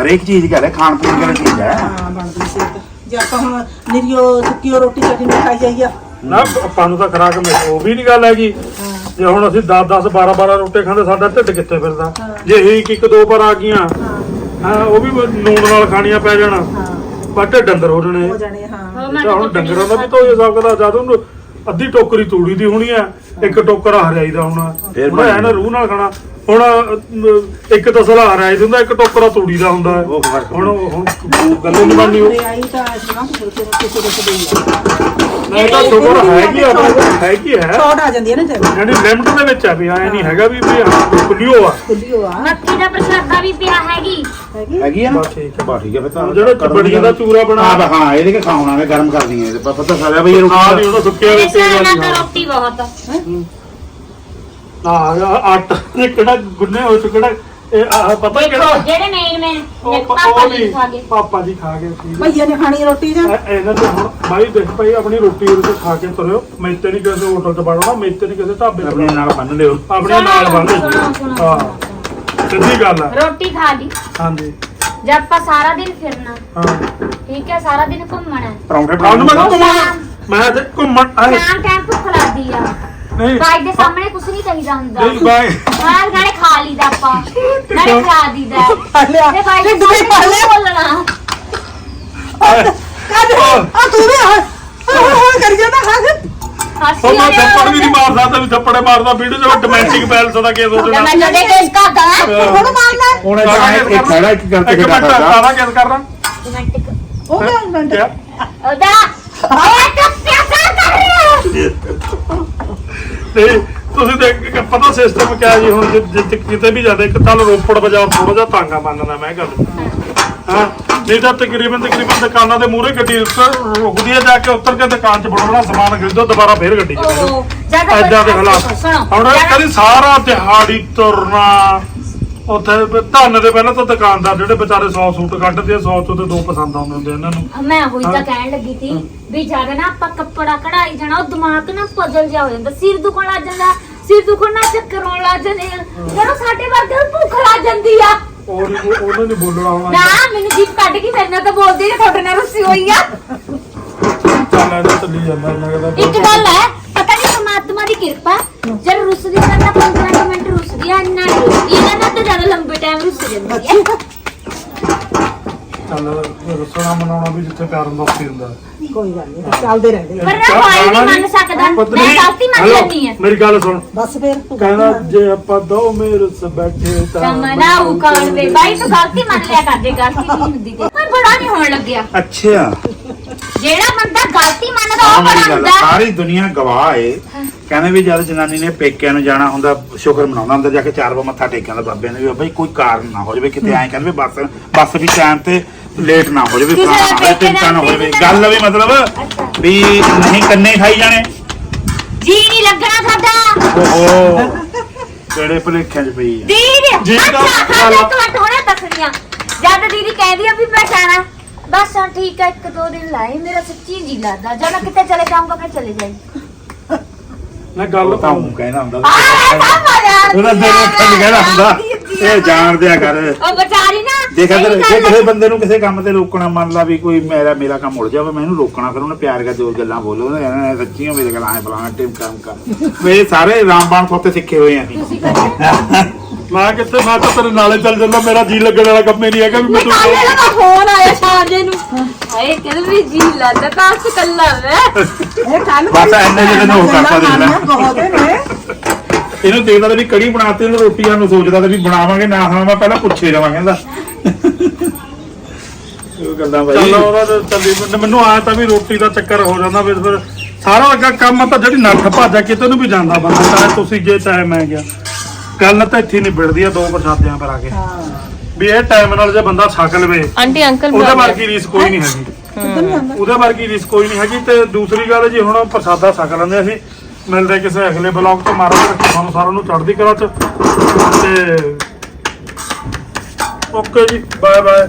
ਹਰੇਕ ਚੀਜ਼ ਹੈ ਖਾਣ ਪੀਣ ਵਾਲੀ ਚੀਜ਼ ਹੈ? ਹਾਂ ਬਣਦੀ ਸੀ ਜੇ ਆਪਾਂ ਹੁਣ ਨਿਰਿਓ ਸੁੱਕੀਓ ਰੋਟੀ ਚਟਨੀ ਖਾਈ ਜਾਈਏ। ਨਾ ਆਪਾਂ ਨੂੰ ਤਾਂ ਖਰਾਕ ਮਿਲ ਉਹ ਵੀ ਨਹੀਂ ਗੱਲ ਹੈਗੀ। ਜੇ ਹੁਣ ਅਸੀਂ 10 10 12 12 ਰੋਟੇ ਖਾਂਦੇ ਸਾਡਾ ਢਿੱਡ ਕਿੱਥੇ ਫਿਰਦਾ? ਜੇ ਇਹ ਇੱਕ ਇੱਕ ਦੋ ਪਰ ਆ ਗਈਆਂ ਹਾਂ। ਉਹ ਵੀ ਨੂਣ ਨਾਲ ਖਾਣੀਆਂ ਪੈ ਜਾਣਾ। ਹਾਂ। ਪਰ ਢਿੱਡ ਅੰਦਰ ਹੋ ਜਾਣੇ। ਹੋ ਜਾਣੇ ਹਾਂ। ਤਾਂ ਹੁਣ ਡੰਗਰਾਂ ਦਾ ਵੀ ਤਾਂ ਇਹ ਸਕਦਾ ਜਦ ਉਹਨੂੰ ਅੱਧੀ ਟੋਕਰੀ ਤੂੜੀ ਦੀ ਹੋਣੀ ਆ ਇੱਕ ਟੋਕਰਾ ਹਰਿਆਈ ਦਾ ਹੋਣਾ। ਫੇਰ ਹੁਣ ਐ ਨਾ ਰੂਹ ਨਾਲ ਖਾਣਾ। ਹੁਣ ਅਹ, ਇੱਕ ਤਸਲਾ ਹਰਿਆਈ ਦਿੰਦਾ ਇੱਕ ਟੋਕਰਾ ਤੂੜੀ ਦਾ ਹੁੰਦਾ ਹੈ। ਉਹ ਫ਼ਰਕ ਹੁਣ ਹੁਣ ਗੱਲੇ ਨਹੀਂ ਬਣਨੀ ਉਹ। ਤੇ ਆਈ ਤਾਂ ਕਿਸੇ ਕਿਸੇ ਕਿਸੇ ਦੇ ਹੀ ਆ ਨਹੀਂ ਤਾਂ ਸ਼ੁਗਰ ਹੈਗੀ ਆ ਆਪਣੇ ਕੋਲ ਹੈਗੀ ਹੈ। ਛੋਟ ਆ ਜਾਂਦੀ ਹੈ ਨਾ ਜਦ। ਜਿਹੜੀ ਲਿਮਟ ਦੇ ਵਿੱਚ ਆ ਵੀ ਐ ਨਹੀਂ ਹੈਗਾ ਵੀ ਵੀ ਹਾਂ ਖੁੱਲਿਓ ਆ। ਖੁੱਲੀਓ ਆ। ਮੱਕੀ ਦਾ ਪ੍ਰਸ਼ਾਦਾ ਵੀ ਪਿਆ ਹੈਗੀ। ਹੈਗੀ? ਹੈਗੀ ਆ ਨਾ? ਬਸ ਠੀਕ ਹੈ ਬਾ ਠੀਕ ਹੈ ਫਿਰ ਤਾਂ। ਜਿਹੜਾ ਚਪੜੀਆਂ ਦਾ ਚੂਰਾ ਬਣਾ। ਹਾਂ ਹਾਂ ਇਹਦੇ ਕੇ ਖਾਉਣਾ ਹੈ ਗਰਮ ਕਰਦੀ ਹੈ। ਤੇ ਪਤਾ ਸਾਰਿਆ ਬਈ ਇਹ ਆ ਰੋਟੀ ਨਹੀਂ ਉਹਦਾ ਸੁੱਕਿਆ ਮੇਰੇ ਵਿੱਚ ਸਿਰ ਨਾਲ ਤਾਂ ਰੋਟੀ ਬਹੁਤ। ਆ ਆਟਾ ਇਹ ਕਿਹੜਾ ਗੁੰਨੇ ਹੋ ਕਿਹੜਾ ਇਹ ਆਹ ਪਤਾ ਹੀ ਕਿਹੜਾ? ਜਿਹੜੇ ਮੇਨ ਮੇਨ ਉਹ ਪਾਪਾ ਉਹ ਜੀ ਨਹੀਂ ਖਾ ਗਏ। ਪਾਪਾ ਜੀ ਖਾ ਗਏ ਸੀ। ਭਈਆ ਨੇ ਖਾਣੀ ਰੋਟੀ ਜਾਂ? ਇਹ- ਇਹਨਾਂ ਤੇ ਹੁਣ ਬਾਈ ਦੇਖ ਭਾਈ ਆਪਣੀ ਰੋਟੀ ਉਹਦੇ ਤੇ ਖਾ ਕੇ ਤੁਰਿਓ। ਮੈਤੇ ਨਹੀਂ ਕਿਸੇ ਹੋਟਲ 'ਚ ਬਣਾਉਣਾ ਮੈਤੇ ਨਹੀਂ ਕਿਸੇ ਢਾਬੇ 'ਤੇ ਆਪਣੇ ਨਾਲ ਬੰਨ ਲਿਓ। ਆਪਣੇ ਨਾਲ ਬੰਦ ਸੁਣੋ, ਸੁਣੋ, ਹਾਂ ਸਿੱਧੀ ਗੱਲ ਆ। ਰੋਟੀ ਖਾ ਲਈ। ਹਾਂਜੀ। ਜਦ ਆਪਾਂ ਸਾਰਾ ਦਿਨ ਫਿਰਨਾ ਹਾਂ। ਠੀਕ ਹੈ ਸਾਰਾ ਦਿਨ ਘੁੰਮਣਾ। ਹੈ। ਪਰੌਂਠੇ ਤੁਹਾਨੂੰ ਮੈਂ ਬਣਾਉਣੇ ਘੁੰਮਣ ਮੈਂ ਤੇ ਘੁੰਮਣ ਆਏ। ਸ਼ਾਮ ਟਾਈਮ ਭੁੱਖ ਲੱਗਦੀ ਆ। ਨਹੀਂ ਬਾਈ ਦੇ ਸਾਹਮਣੇ ਕੁਝ ਨਹੀਂ ਕਹੀਦਾ ਹੁੰਦਾ ਨਹੀਂ ਬਾਈ ਨਾਲ ਨਾਲੇ ਖਾ ਲਈਦਾ ਆਪਾਂ ਨਾਲੇ ਖਾ ਦੀਦਾ ਖਾ ਲਿਆ ਤੇ ਬਾਈ ਦੇ ਢਿੱਡ ਵੀ ਭਰ ਲਿਆ ਬੋਲਣਾ ਕਾਹਦੇ ਆ ਤੂੰ ਵੀ ਹਾਂ ਹਾਂ ਕਰੀ ਜਾਂਦਾ ਹਾਂ ਹਾਸੀ ਉਹ ਮੈਂ ਆਉਂਦੀ ਆ। ਥੱਪੜ ਵੀ ਨਹੀਂ ਮਾਰ ਸਕਦਾ ਵੀ ਥੱਪੜੇ ਮਾਰਦਾ ਵੀਡੀਓ ਚ ਡੋਮੈਸਟਿਕ ਬੈਲਸ ਦਾ ਕੇਸ ਹੋ ਤੇ ਜਾਣਾ ਮੈਂ ਜਦੇ ਕੇਸ ਕਰਦਾ ਹਾਂ ਹੁਣ ਮਾਰਨਾ ਹੁਣ ਇਹ ਤਾਂ ਇੱਕ ਖੜਾ ਇੱਕ ਗੱਲ ਤੇ ਇੱਕ ਕਿਹੜਾ ਮਿੰਟ ਕਰਦਾ ਸਾਰਾ ਕੇਸ ਕਰਦਾ ਰੋਮਾਂਟਿਕ ਉਹ ਕਿਉਂ ਮਿੰਟ ਕਿਆ ਉਹਦਾ ਓਏ ਕੱਪਿਆ ਕਰ ਰਿਹਾ ਤੇ ਤੁਸੀਂ ਦੇਖ ਪਤਾ ਸਿਸਟਮ ਕਿਆ ਜੀ ਹੁਣ ਜਿੱਥੇ ਕਿਤੇ ਵੀ ਜਾਂਦੇ ਇੱਕ ਤਾਂ ਰੋਪੜ ਬਾਜ਼ਾਰ ਥੋੜਾ ਜਿਹਾ ਤਾਂਗਾ ਮੰਨਦਾ ਮੈਂ ਗੱਲ। ਹਾਂ? ਨਹੀਂ ਤਾਂ ਤਕਰੀਬਨ ਤਕਰੀਬਨ ਦੁਕਾਨਾਂ ਦੇ ਮੂਹਰੇ ਗੱਡੀ ਉੱਤਰ ਰੁਕਦੀ ਹੈ ਜਾ ਕੇ ਉੱਤਰ ਕੇ ਦੁਕਾਨ 'ਚ ਬੜਨਾ ਸਮਾਨ ਖਰੀਦੋ ਦੁਬਾਰਾ ਫੇਰ ਗੱਡੀ 'ਚ ਉਹ ਜ਼ਿਆਦਾ ਐਦਾਂ ਦੇ ਹਾਲਾਤ। ਹੁਣ ਕਦੀ ਸਾਰਾ ਦਿਹਾੜੀ ਤੁਰਨਾ ਉੱਥੇ ਧੰਨ ਦੇ ਪਹਿਲਾਂ ਤਾਂ ਦੁਕਾਨਦਾਰ ਜਿਹੜੇ ਵਿਚਾਰੇ 100 ਸੂਟ ਕੱਢਦੇ ਆ 100 ਚੋਂ ਤੇ ਦੋ ਪਸੰਦ ਆਉਂਦੇ ਹੁੰਦੇ ਇਹਨਾਂ ਨੂੰ। ਮੈਂ ਹੋਈ ਤਾਂ ਕਹਿਣ ਲੱਗੀ ਸੀ ਵੀ ਜਦ ਨਾ ਆਪਾਂ ਕੱਪੜਾ ਕਢਾਈ ਜਾਣਾ ਉਹ ਦਿਮਾਗ ਨਾ ਪਜ਼ਲ ਜਾ ਹੋ ਜਾਂਦਾ। ਸਿਰ ਦੁਖਣ ਲੱਗ ਜਾਂਦਾ। ਸਿਰ ਦੁਖਣ ਨਾਲ ਚੱਕਰ ਆਉਣ ਲੱਗ ਜਾਂਦੇ ਆ। ਜਦੋਂ ਸਾਡੇ ਵਰਗੇ ਨੂੰ ਭੁੱਖ ਲੱਗ ਜਾਂਦੀ ਆ। ਉਹ ਨੀ- ਉਹ- ਉਹਨਾਂ ਨੇ ਬੋਲਣਾ ਨਾ ਹੋਣਾ ਮੈਨੂੰ ਜੀਪ ਕੱਢ ਕੇ ਮੇਰੇ ਨਾਲ ਤਾਂ ਬੋਲਦੀ ਨੇ ਤੁਹਾਡੇ ਨਾਲ ਰੁੱਸੀ ਹੋਈ ਆ। ਚੱਲ ਇਹਦਾ ਚੱਲੀ ਜਾਂਦਾ ਇਹਨਾਂ ਦਾ ਇੱਕ ਗੱਲ ਹੈ ਪਤਾ ਨਹੀਂ ਪਰਮਾਤਮਾ ਦੀ ਕਿਰਪਾ ਜਦ ਰੁੱਸਦੀ ਤਾਂ ਨਾ 15 ਕੁ ਮਿੰਟ ਰੁੱਸਦੀ ਆ ਇੰਨਾ ਨਹੀਂ ਰੁੱਸਦੀ ਇਹਨਾਂ ਨਾਲ ਤਾਂ ਜ਼ਿਆਦਾ ਲੰਬੇ ਟਾਈਮ ਰੁੱਸ ਜਾਂਦੀ ਹੈ ਚੱਲ ਰਸਣਾ ਮਨਾਉਣਾ ਵੀ ਜਿੱਥੇ ਪਿਆਰ ਹੁੰਦਾ ਉੱਥੇ ਹੁੰਦਾ। ਕੋਈ ਗੱਲ ਨਹੀਂ ਚੱਲਦੇ ਰਹਿੰਦੇ। ਪਰ ਨਾ ਕੋਈ ਨਹੀਂ ਮੰਨ ਸਕਦਾ ਮੈਂ ਗਲਤੀ ਮੰਨ ਲੈਂਦੀ ਆ ਮੇਰੀ ਗੱਲ ਸੁਣ। ਬਸ ਫਿਰ। ਤੂੰ ਕਹਿੰਦਾ ਜੇ ਆਪਾਂ ਦੋ ਮੇਰੇ ਸ ਬੈਠੇ ਤਾਂ ਕਮਨਾ ਉਕਾਣ ਵੇ। ਬਾਈ ਤੂੰ ਗਲਤੀ ਮੰਨ ਲਿਆ ਕਰ ਜੇ ਗਲਤੀ ਨਹੀਂ ਹੁੰਦੀ ਤੇ। ਕੋਈ ਬੜਾ ਨਹੀਂ ਹੋਣ ਲੱਗਿਆ। ਅੱਛਾ। ਜਿਹੜਾ ਬੰਦਾ ਗਲਤੀ ਮੰਨਦਾ ਆਹ ਉਹ ਮੇਰੀ ਬੜਾ ਗੱਲ ਹੁੰਦਾ। ਸਾਰੀ ਦੁਨੀਆ ਗਵਾਹ ਏ। ਕਹਿੰਦੇ ਵੀ ਜਦ ਜਨਾਨੀ ਨੇ ਪੇਕਿਆਂ ਨੂੰ ਜਾਣਾ ਹੁੰਦਾ ਸ਼ੁਕਰ ਮਨਾਉਣਾ ਹੁੰਦਾ ਜਾ ਕੇ ਚਾਰ ਵਾਰ ਮੱਥਾ ਟੇਕਿਆ ਦਾ ਬਾਬੇ ਨੇ ਵੀ ਬਈ ਕੋਈ ਕਾਰਨ ਨਾ ਹੋ ਜਾਵੇ ਕਿਤੇ ਐਂ ਕਹਿੰਦੇ ਵੀ ਬੱਸ ਬੱਸ ਵੀ ਟਾਈਮ ਤੇ ਲੇਟ ਨਾ ਹੋ ਜਾਵੇ ਕਿਸੇ ਫਲਾਣਾ ਨਾ ਨਾਲ ਹੋਵੇ। ਕਿਸੇ ਗੱਲ ਵੀ ਮਤਲਬ ਵੀ ਨਹੀਂ ਕੰਨੇ ਖਾਈ ਜਾਣੇ। ਜੀ ਨਹੀਂ ਲੱਗਣਾ ਸਾਡਾ। ਓਹੋ ਕਿਹੜੇ ਭਲੇਖਿਆਂ 'ਚ ਪਈ ਆ। ਦੀਦੀ ਜੀ ਅੱਛਾ ਤਾਂ ਹਾਂ ਗੱਲ- ਇੱਕ ਮਿੰਟ ਹੋਣੇ ਦੱਸਣੀਆਂ ਜਦ ਦੀਦੀ ਕਹਿੰਦੀ ਆ ਵੀ ਮੈਂ ਜਾਣਾ ਬਸ ਹਾਂ ਠੀਕ ਹੈ ਇੱਕ ਦੋ ਦਿਨ ਲਾਏ ਮੇਰਾ ਸੱਚੀ ਜੀ ਲੱਗਦਾ। ਜਦੋਂ ਕਿਤੇ ਚਲੇ ਜਾਊਂਗਾ ਮੈਂ ਚਲੇ ਜਾਈ। ਨਾ ਗੱਲ ਉਹ ਤਾਂ ਉਹ ਕਹਿਣਾ ਹੁੰਦਾ। ਆ ਸਭ ਆ ਜਾ ਉਹਦਾ ਦਿਲ ਨੂੰ ਕਹਿਣਾ ਹੁੰਦਾ। ਇਹ ਜਾਣ ਦਿਆ ਕਰ। ਉਹ ਵਿਚਾਰੀ ਨਾ ਦੇਖ ਅਗਰ ਜੇ ਕਿਸੇ ਬੰਦੇ ਨੂੰ ਕਿਸੇ ਕੰਮ ਤੇ ਰੋਕਣਾ ਮੰਨ ਲਾ ਵੀ ਕੋਈ ਮੇਰਾ ਮੇਰਾ ਕੰਮ ਉੜ ਜਾਵੇ ਮੈਂ ਇਹਨੂੰ ਰੋਕਣਾ ਫਿਰ ਉਹਨੇ ਪਿਆਰ ਕਰਕੇ ਦੋ ਗੱਲਾਂ ਬੋਲੋ ਉਹਨੇ ਕਹਿਣਾ ਇਹ ਸੱਚੀਆਂ ਮੇਰੇ ਗੱਲਾਂ ਐ ਬਲਾਣਾ ਟਿਮ ਕੰਮ ਕਰ। ਇਹ ਸਾਰੇ ਰਾਮਬਾਣ ਕੋਤੇ ਸਿੱਖੇ ਹੋਏ ਆ। ਮੈਂ ਕਿੱਥੇ ਮੈਂ ਤਾਂ ਤੇਰੇ ਨਾਲੇ ਚੱਲ ਜਾਂਦਾ ਮੇਰਾ ਜੀ ਲੱਗਣ ਵਾਲਾ ਕੰਮ ਹੀ ਨਹੀਂ ਹੈਗਾ ਵੀ ਮੈਂ ਮੈਂ ਤੂੰ ਕੱਲ ਦਾ ਫੋਨ ਆਇਆ ਸ਼ਾਮੇ ਨੂੰ। ਹਾਏ ਕਹਿੰਦੇ ਵੀ ਜੀ ਲੱਗਦਾ ਤਾਂ ਅੱਜ ਕੱਲਾ ਮੈਂ ਇਹ ਕੱਲ ਬਸ ਇੰਨੇ ਜਿਹੇ ਨੂੰ ਉਹ ਕਰਤਾ ਦੇਖ ਲੈ। ਬਹੁਤ ਨੇ ਇਹਨੂੰ ਦੇਖਦਾ ਤਾਂ ਵੀ ਕੜੀ ਬਣਾਤੀ ਉਹਨੂੰ ਰੋਟੀਆਂ ਨੂੰ ਸੋਚਦਾ ਤਾਂ ਵੀ ਬਣਾਵਾਂਗੇ ਨਾ ਹਾਂ ਮੈਂ ਪਹਿਲਾਂ ਪੁੱਛੇ ਜਾਵਾਂ ਕਹਿੰਦਾ। ਉਹ ਗੱਲਾਂ ਬਾਈ। ਚੱਲ ਉਹਨਾਂ ਦੇ ਚੱਲੀ ਮੈਨੂੰ- ਮੈਨੂੰ ਆਇਆ ਤਾਂ ਵੀ ਰੋਟੀ ਦਾ ਚੱਕਰ ਹੋ ਜਾਂਦਾ ਫਿਰ ਫਿਰ ਸਾਰਾ ਅੱਗਾ ਕੰਮ ਤਾਂ ਜਿਹੜੀ ਨੱਠ ਭਾਜਾ ਕਿਤੇ ਨੂੰ ਵੀ ਜਾਂਦਾ ਬੰਦਾ ਚਾਹੇ ਤੁਸੀਂ ਜੇ ਚਾਹੇ ਮੈਂ ਗਿਆ ਗੱਲ ਤਾਂ ਇੱਥੇ ਨਹੀਂ ਵਿੜਦੀ ਆ ਦੋ ਪ੍ਰਸ਼ਾਦਿਆਂ ਪਰ ਆ ਕੇ। ਵੀ ਇਹ ਟਾਈਮ ਨਾਲ ਜੇ ਬੰਦਾ ਛਕ ਲਵੇ ਆਂਟੀ ਅੰਕਲ ਉਹਦੇ ਬੁਲਾ ਵਰਗੀ ਰੀਸ ਕੋਈ ਨਹੀਂ ਹੈਗੀ। ਉਹਦੇ ਵਰਗੀ ਰੀਸ ਕੋਈ ਨਹੀਂ ਹੈਗੀ ਤੇ ਦੂਸਰੀ ਗੱਲ ਜੀ ਹੁਣ ਪ੍ਰਸਾਦਾ ਛਕ ਲੈਂਦੇ ਅਸੀਂ। ਮਿਲਦੇ ਕਿਸੇ ਅਗਲੇ ਬਲੌਗ ਤੋਂ। ਮਾਰੋ ਰੱਖੀ ਸਾਨੂੰ ਸਾਰਿਆਂ ਨੂੰ ਚੜ੍ਹਦੀ ਕਲਾ ਚ। ਤੇ ਓਕੇ ਜੀ ਬਾਏ ਬਾਏ